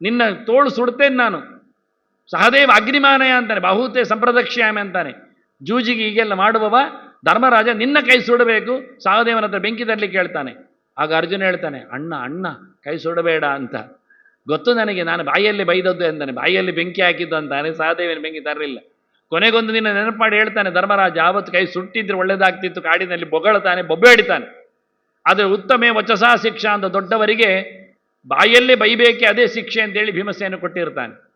S1: ನಿನ್ನ ತೋಳು ಸುಡ್ತೇನೆ ನಾನು. ಸಹದೇವ ಅಗ್ನಿಮಾನಯ ಅಂತಾನೆ, ಬಾಹುತೆ ಸಂಪ್ರದಕ್ಷ್ಯಾಮೆ ಅಂತಾನೆ. ಜೂಜಿಗೆ ಹೀಗೆಲ್ಲ ಮಾಡುವವ, ಧರ್ಮರಾಜ ನಿನ್ನ ಕೈ ಸುಡಬೇಕು, ಸಹದೇವನ ಹತ್ರ ಬೆಂಕಿ ತರಲಿಕ್ಕೆ ಹೇಳ್ತಾನೆ. ಆಗ ಅರ್ಜುನ ಹೇಳ್ತಾನೆ, ಅಣ್ಣ ಅಣ್ಣ, ಕೈ ಸುಡಬೇಡ ಅಂತ. ಗೊತ್ತು ನನಗೆ, ನಾನು ಬಾಯಲ್ಲಿ ಬೈದದ್ದು ಅಂತಾನೆ ಬಾಯಲ್ಲಿ ಬೆಂಕಿ ಹಾಕಿದ್ದು ಅಂತಾನೆ ಸಹದೇವನ ಬೆಂಕಿ ತರಲಿಲ್ಲ. ಕೊನೆಗೊಂದು ದಿನ ನೆನಪು ಮಾಡಿ ಹೇಳ್ತಾನೆ, ಧರ್ಮರಾಜ, ಆವತ್ತು ಕೈ ಸುಟ್ಟಿದ್ರೆ ಒಳ್ಳೇದಾಗ್ತಿತ್ತು, ಕಾಡಿನಲ್ಲಿ ಬೊಗಳ್ತಾನೆ, ಬೊಬ್ಬೆ ಹಿಡಿತಾನೆ. ಆದರೆ ಉತ್ತಮ ವಚಸಾ ಶಿಕ್ಷಾ ಅಂತ ದೊಡ್ಡವರಿಗೆ ಬಾಯಲ್ಲಿ ಬೈಬೇಕೆ ಅದೇ ಶಿಕ್ಷೆ ಅಂತೇಳಿ ಭೀಮಸೇನ ಕೊಟ್ಟಿರ್ತಾನೆ.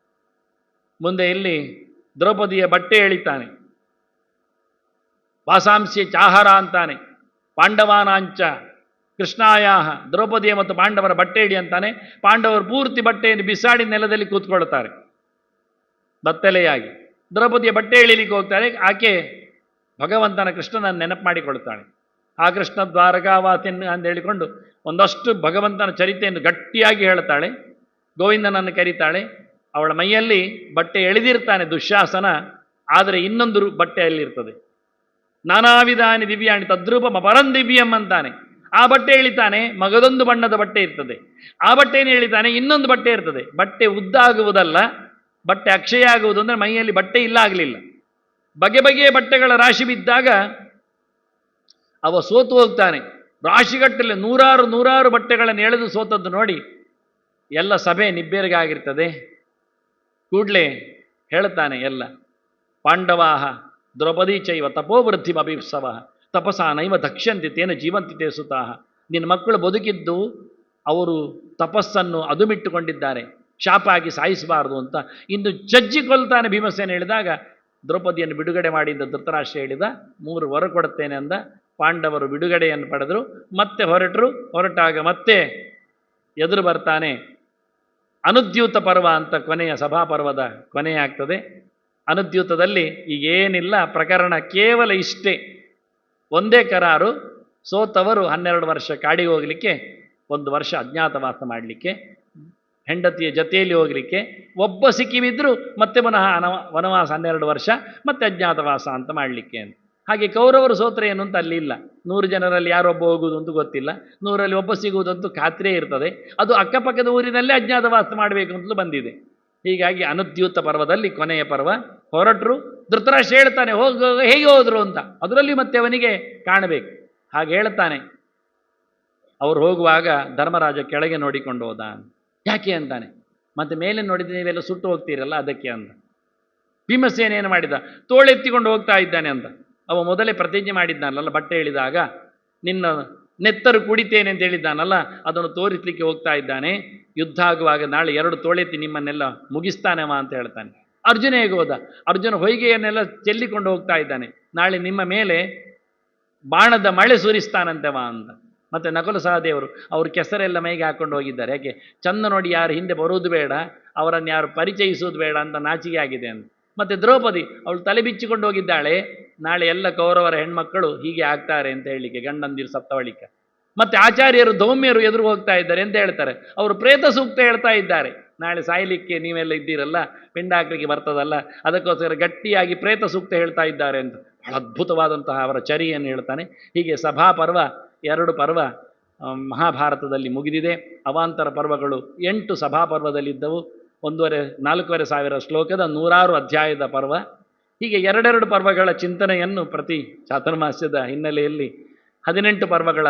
S1: ಮುಂದೆ ಇಲ್ಲಿ ದ್ರೌಪದಿಯ ಬಟ್ಟೆ ಎಳಿತಾನೆ. ವಾಸಾಂಸಿ ಚಾಹಾರ ಅಂತಾನೆ. ಪಾಂಡವಾನಾಂಚ ಕೃಷ್ಣಾಯಾಹ, ದ್ರೌಪದಿಯ ಮತ್ತು ಪಾಂಡವರ ಬಟ್ಟೆ ಇಡಿ ಅಂತಾನೆ. ಪಾಂಡವರು ಪೂರ್ತಿ ಬಟ್ಟೆಯನ್ನು ಬಿಸಾಡಿ ನೆಲದಲ್ಲಿ ಕೂತ್ಕೊಳ್ತಾರೆ. ಬತ್ತಲೆಯಾಗಿ. ದ್ರೌಪದಿಯ ಬಟ್ಟೆ ಇಳಿಲಿಕ್ಕೆ ಹೋಗ್ತಾರೆ ಆಕೆ ಭಗವಂತನ ಕೃಷ್ಣನನ್ನು ನೆನಪು ಮಾಡಿಕೊಳ್ತಾಳೆ. ಆ ಕೃಷ್ಣ ದ್ವಾರಕಾವಾತಿನ್ ಅಂತ ಹೇಳಿಕೊಂಡು ಒಂದಷ್ಟು ಭಗವಂತನ ಚರಿತೆಯನ್ನು ಗಟ್ಟಿಯಾಗಿ ಹೇಳ್ತಾಳೆ, ಗೋವಿಂದನನ್ನು ಕರೀತಾಳೆ. ಅವಳ ಮೈಯಲ್ಲಿ ಬಟ್ಟೆ ಎಳೆದಿರ್ತಾನೆ ದುಶ್ಯಾಸನ ಆದರೆ ಇನ್ನೊಂದು ಬಟ್ಟೆ ಬಟ್ಟೆಯಲ್ಲಿರ್ತದೆ ನಾನಾ ವಿಧಾನಿ ದಿವ್ಯಾಣಿ ತದ್ರೂಪಮ ಪರಂ ದಿವ್ಯಂ ಅಂತಾನೆ. ಆ ಬಟ್ಟೆ ಎಳಿತಾನೆ, ಮಗದೊಂದು ಬಣ್ಣದ ಬಟ್ಟೆ ಇರ್ತದೆ. ಆ ಬಟ್ಟೆಯನ್ನು ಎಳಿತಾನೆ, ಇನ್ನೊಂದು ಬಟ್ಟೆ ಇರ್ತದೆ. ಬಟ್ಟೆ ಉದ್ದಾಗುವುದಲ್ಲ, ಬಟ್ಟೆ ಅಕ್ಷಯ ಆಗುವುದು ಅಂದರೆ ಮೈಯಲ್ಲಿ ಬಟ್ಟೆ ಇಲ್ಲ ಆಗಲಿಲ್ಲ. ಬಗೆ ಬಗೆಯ ಬಟ್ಟೆಗಳ ರಾಶಿ ಬಿದ್ದಾಗ ಅವ ಸೋತು ಹೋಗ್ತಾನೆ. ರಾಶಿಗಟ್ಟಲೆ ನೂರಾರು ನೂರಾರು ಬಟ್ಟೆಗಳನ್ನು ಎಳೆದು ಸೋತದ್ದು ನೋಡಿ ಎಲ್ಲ ಸಭೆ ನಿಬ್ಬೇರಿಗಾಗಿರ್ತದೆ. ಕೂಡಲೇ ಹೇಳ್ತಾನೆ ಎಲ್ಲ, ಪಾಂಡವಾಹ ದ್ರೌಪದಿ ಚೈವ ತಪೋವೃದ್ಧಿಮಭಿಪ್ಸವ ತಪಸ ನೈವ ದಕ್ಷ್ಯಂತಿ ತೇನ ಜೀವಂತಿತೆ ಸುತಾಹ. ನಿನ್ನ ಮಕ್ಕಳು ಬದುಕಿದ್ದು ಅವರು ತಪಸ್ಸನ್ನು ಅದುಮಿಟ್ಟುಕೊಂಡಿದ್ದಾರೆ ಶಾಪ ಆಗಿ ಸಾಯಿಸಬಾರದು ಅಂತ. ಇನ್ನು ಚಜ್ಜಿಕೊಳ್ತಾನೆ ಭೀಮಸೇನ ಹೇಳಿದಾಗ, ದ್ರೌಪದಿಯನ್ನು ಬಿಡುಗಡೆ ಮಾಡಿದ್ದ ಧೃತರಾಷ್ಟ್ರ ಹೇಳಿದ, ಮೂರು ವರ ಕೊಡುತ್ತೇನೆ ಅಂದ. ಪಾಂಡವರು ಬಿಡುಗಡೆಯನ್ನು ಪಡೆದರು. ಮತ್ತೆ ಹೊರಟರು, ಹೊರಟಾಗ ಮತ್ತೆ ಎದುರು ಬರ್ತಾನೆ. ಅನುದ್ಯೂತ ಪರ್ವ ಅಂತ ಕೊನೆಯ ಸಭಾಪರ್ವದ ಕೊನೆಯಾಗ್ತದೆ. ಅನುದ್ಯೂತದಲ್ಲಿ ಈಗೇನಿಲ್ಲ, ಪ್ರಕರಣ ಕೇವಲ ಇಷ್ಟೇ. ಒಂದೇ ಕರಾರು, ಸೋತವರು ಹನ್ನೆರಡು ವರ್ಷ ಕಾಡಿಗೆ ಹೋಗಲಿಕ್ಕೆ, ಒಂದು ವರ್ಷ ಅಜ್ಞಾತವಾಸ ಮಾಡಲಿಕ್ಕೆ, ಹೆಂಡತಿಯ ಜೊತೆಯಲ್ಲಿ ಹೋಗಲಿಕ್ಕೆ, ಒಬ್ಬ ಸಿಕ್ಕಿಬಿದ್ದರೂ ಮತ್ತೆ ಪುನಃ ವನವಾಸ ಹನ್ನೆರಡು ವರ್ಷ, ಮತ್ತೆ ಅಜ್ಞಾತವಾಸ ಅಂತ ಮಾಡಲಿಕ್ಕೆ ಅಂತ. ಹಾಗೆ ಕೌರವರು ಸೋತ್ರ ಏನು ಅಂತ ಅಲ್ಲಿ ಇಲ್ಲ. ನೂರು ಜನರಲ್ಲಿ ಯಾರೊಬ್ಬ ಹೋಗುವುದು ಅಂತೂ ಗೊತ್ತಿಲ್ಲ. ನೂರಲ್ಲಿ ಒಬ್ಬ ಸಿಗುವುದಂತೂ ಖಾತ್ರಿಯೇ ಇರ್ತದೆ. ಅದು ಅಕ್ಕಪಕ್ಕದ ಊರಿನಲ್ಲೇ ಅಜ್ಞಾತವಾಸ ಮಾಡಬೇಕು ಅಂತಲೂ ಬಂದಿದೆ. ಹೀಗಾಗಿ ಅನುದ್ಯೂತ ಪರ್ವದಲ್ಲಿ ಕೊನೆಯ ಪರ್ವ ಹೊರಟರು. ಧೃತರಾಷ್ಟ್ರ ಹೇಳ್ತಾನೆ, ಹೋಗ, ಹೇಗೆ ಹೋದರು ಅಂತ. ಅದರಲ್ಲಿ ಮತ್ತೆ ಅವನಿಗೆ ಕಾಣಬೇಕು. ಹಾಗೆ ಹೇಳ್ತಾನೆ, ಅವ್ರು ಹೋಗುವಾಗ ಧರ್ಮರಾಜ ಕೆಳಗೆ ನೋಡಿಕೊಂಡು ಹೋದ ಯಾಕೆ ಅಂತಾನೆ, ಮತ್ತೆ ಮೇಲೆ ನೋಡಿದ್ರೆ ನೀವೆಲ್ಲ ಸುಟ್ಟು ಹೋಗ್ತೀರಲ್ಲ ಅದಕ್ಕೆ ಅಂತ. ಭೀಮಸೇನ ಏನು ಮಾಡಿದ, ತೋಳೆತ್ತಿಕೊಂಡು ಹೋಗ್ತಾ ಇದ್ದಾನೆ ಅಂತ. ಅವ ಮೊದಲೇ ಪ್ರತಿಜ್ಞೆ ಮಾಡಿದ್ದಾನಲ್ಲ, ಬಟ್ಟೆ ಹೇಳಿದಾಗ ನಿನ್ನ ನೆತ್ತರು ಕುಡಿತೇನೆ ಅಂತ ಹೇಳಿದ್ದಾನಲ್ಲ, ಅದನ್ನು ತೋರಿಸಲಿಕ್ಕೆ ಹೋಗ್ತಾ ಇದ್ದಾನೆ. ಯುದ್ಧ ಆಗುವಾಗ ನಾಳೆ ಎರಡು ತೋಳೆತಿ ನಿಮ್ಮನ್ನೆಲ್ಲ ಮುಗಿಸ್ತಾನೆವ ಅಂತ ಹೇಳ್ತಾನೆ. ಅರ್ಜುನ ಹೇಗೆ ಹೋದ. ಅರ್ಜುನ ಹೊಯ್ಗೆಯನ್ನೆಲ್ಲ ಚೆಲ್ಲಿಕೊಂಡು ಹೋಗ್ತಾ ಇದ್ದಾನೆ. ನಾಳೆ ನಿಮ್ಮ ಮೇಲೆ ಬಾಣದ ಮಳೆ ಸುರಿಸ್ತಾನಂತೆವ ಅಂತ. ಮತ್ತೆ ನಕಲು ಸಹದೇವರು, ಅವರು ಕೆಸರೆಲ್ಲ ಮೈಗೆ ಹಾಕೊಂಡು ಹೋಗಿದ್ದಾರೆ. ಯಾಕೆ? ಚಂದ ನೋಡಿ ಯಾರು ಹಿಂದೆ ಬರುವುದು ಬೇಡ, ಅವರನ್ನು ಯಾರು ಪರಿಚಯಿಸುವುದು ಬೇಡ ಅಂತ ನಾಚಿಕೆ ಆಗಿದೆ ಅಂತ. ಮತ್ತೆ ದ್ರೌಪದಿ ಅವಳು ತಲೆ ಬಿಚ್ಚಿಕೊಂಡು ಹೋಗಿದ್ದಾಳೆ. ನಾಳೆ ಎಲ್ಲ ಕೌರವರ ಹೆಣ್ಮಕ್ಕಳು ಹೀಗೆ ಆಗ್ತಾರೆ ಅಂತ ಹೇಳಲಿಕ್ಕೆ ಗಂಡಂದಿರು ಸತ್ತವಳಿಕ. ಮತ್ತೆ ಆಚಾರ್ಯರು ದೌಮ್ಯರು ಎದುರು ಹೋಗ್ತಾ ಇದ್ದಾರೆ ಅಂತ ಹೇಳ್ತಾರೆ. ಅವರು ಪ್ರೇತ ಸೂಕ್ತ ಹೇಳ್ತಾ ಇದ್ದಾರೆ. ನಾಳೆ ಸಾಯಲಿಕ್ಕೆ ನೀವೆಲ್ಲ ಇದ್ದೀರಲ್ಲ ಪಿಂಡಾಕ್ಲಿಕ್ಕೆ ಬರ್ತದಲ್ಲ, ಅದಕ್ಕೋಸ್ಕರ ಗಟ್ಟಿಯಾಗಿ ಪ್ರೇತ ಸೂಕ್ತ ಹೇಳ್ತಾ ಇದ್ದಾರೆ ಅಂತ. ಬಹಳ ಅದ್ಭುತವಾದಂತಹ ಅವರ ಚರಿಯನ್ನು ಹೇಳ್ತಾನೆ. ಹೀಗೆ ಸಭಾ ಪರ್ವ, ಎರಡು ಪರ್ವ ಮಹಾಭಾರತದಲ್ಲಿ ಮುಗಿದಿದೆ. ಅವಾಂತರ ಪರ್ವಗಳು ಎಂಟು ಸಭಾ ಪರ್ವದಲ್ಲಿದ್ದವು. ಒಂದೂವರೆ, ನಾಲ್ಕೂವರೆ ಸಾವಿರ ಶ್ಲೋಕದ ನೂರಾರು ಅಧ್ಯಾಯದ ಪರ್ವ. ಹೀಗೆ ಎರಡೆರಡು ಪರ್ವಗಳ ಚಿಂತನೆಯನ್ನು ಪ್ರತಿ ಚಾತುರ್ಮಾಸ್ಯದ ಹಿನ್ನೆಲೆಯಲ್ಲಿ ಹದಿನೆಂಟು ಪರ್ವಗಳ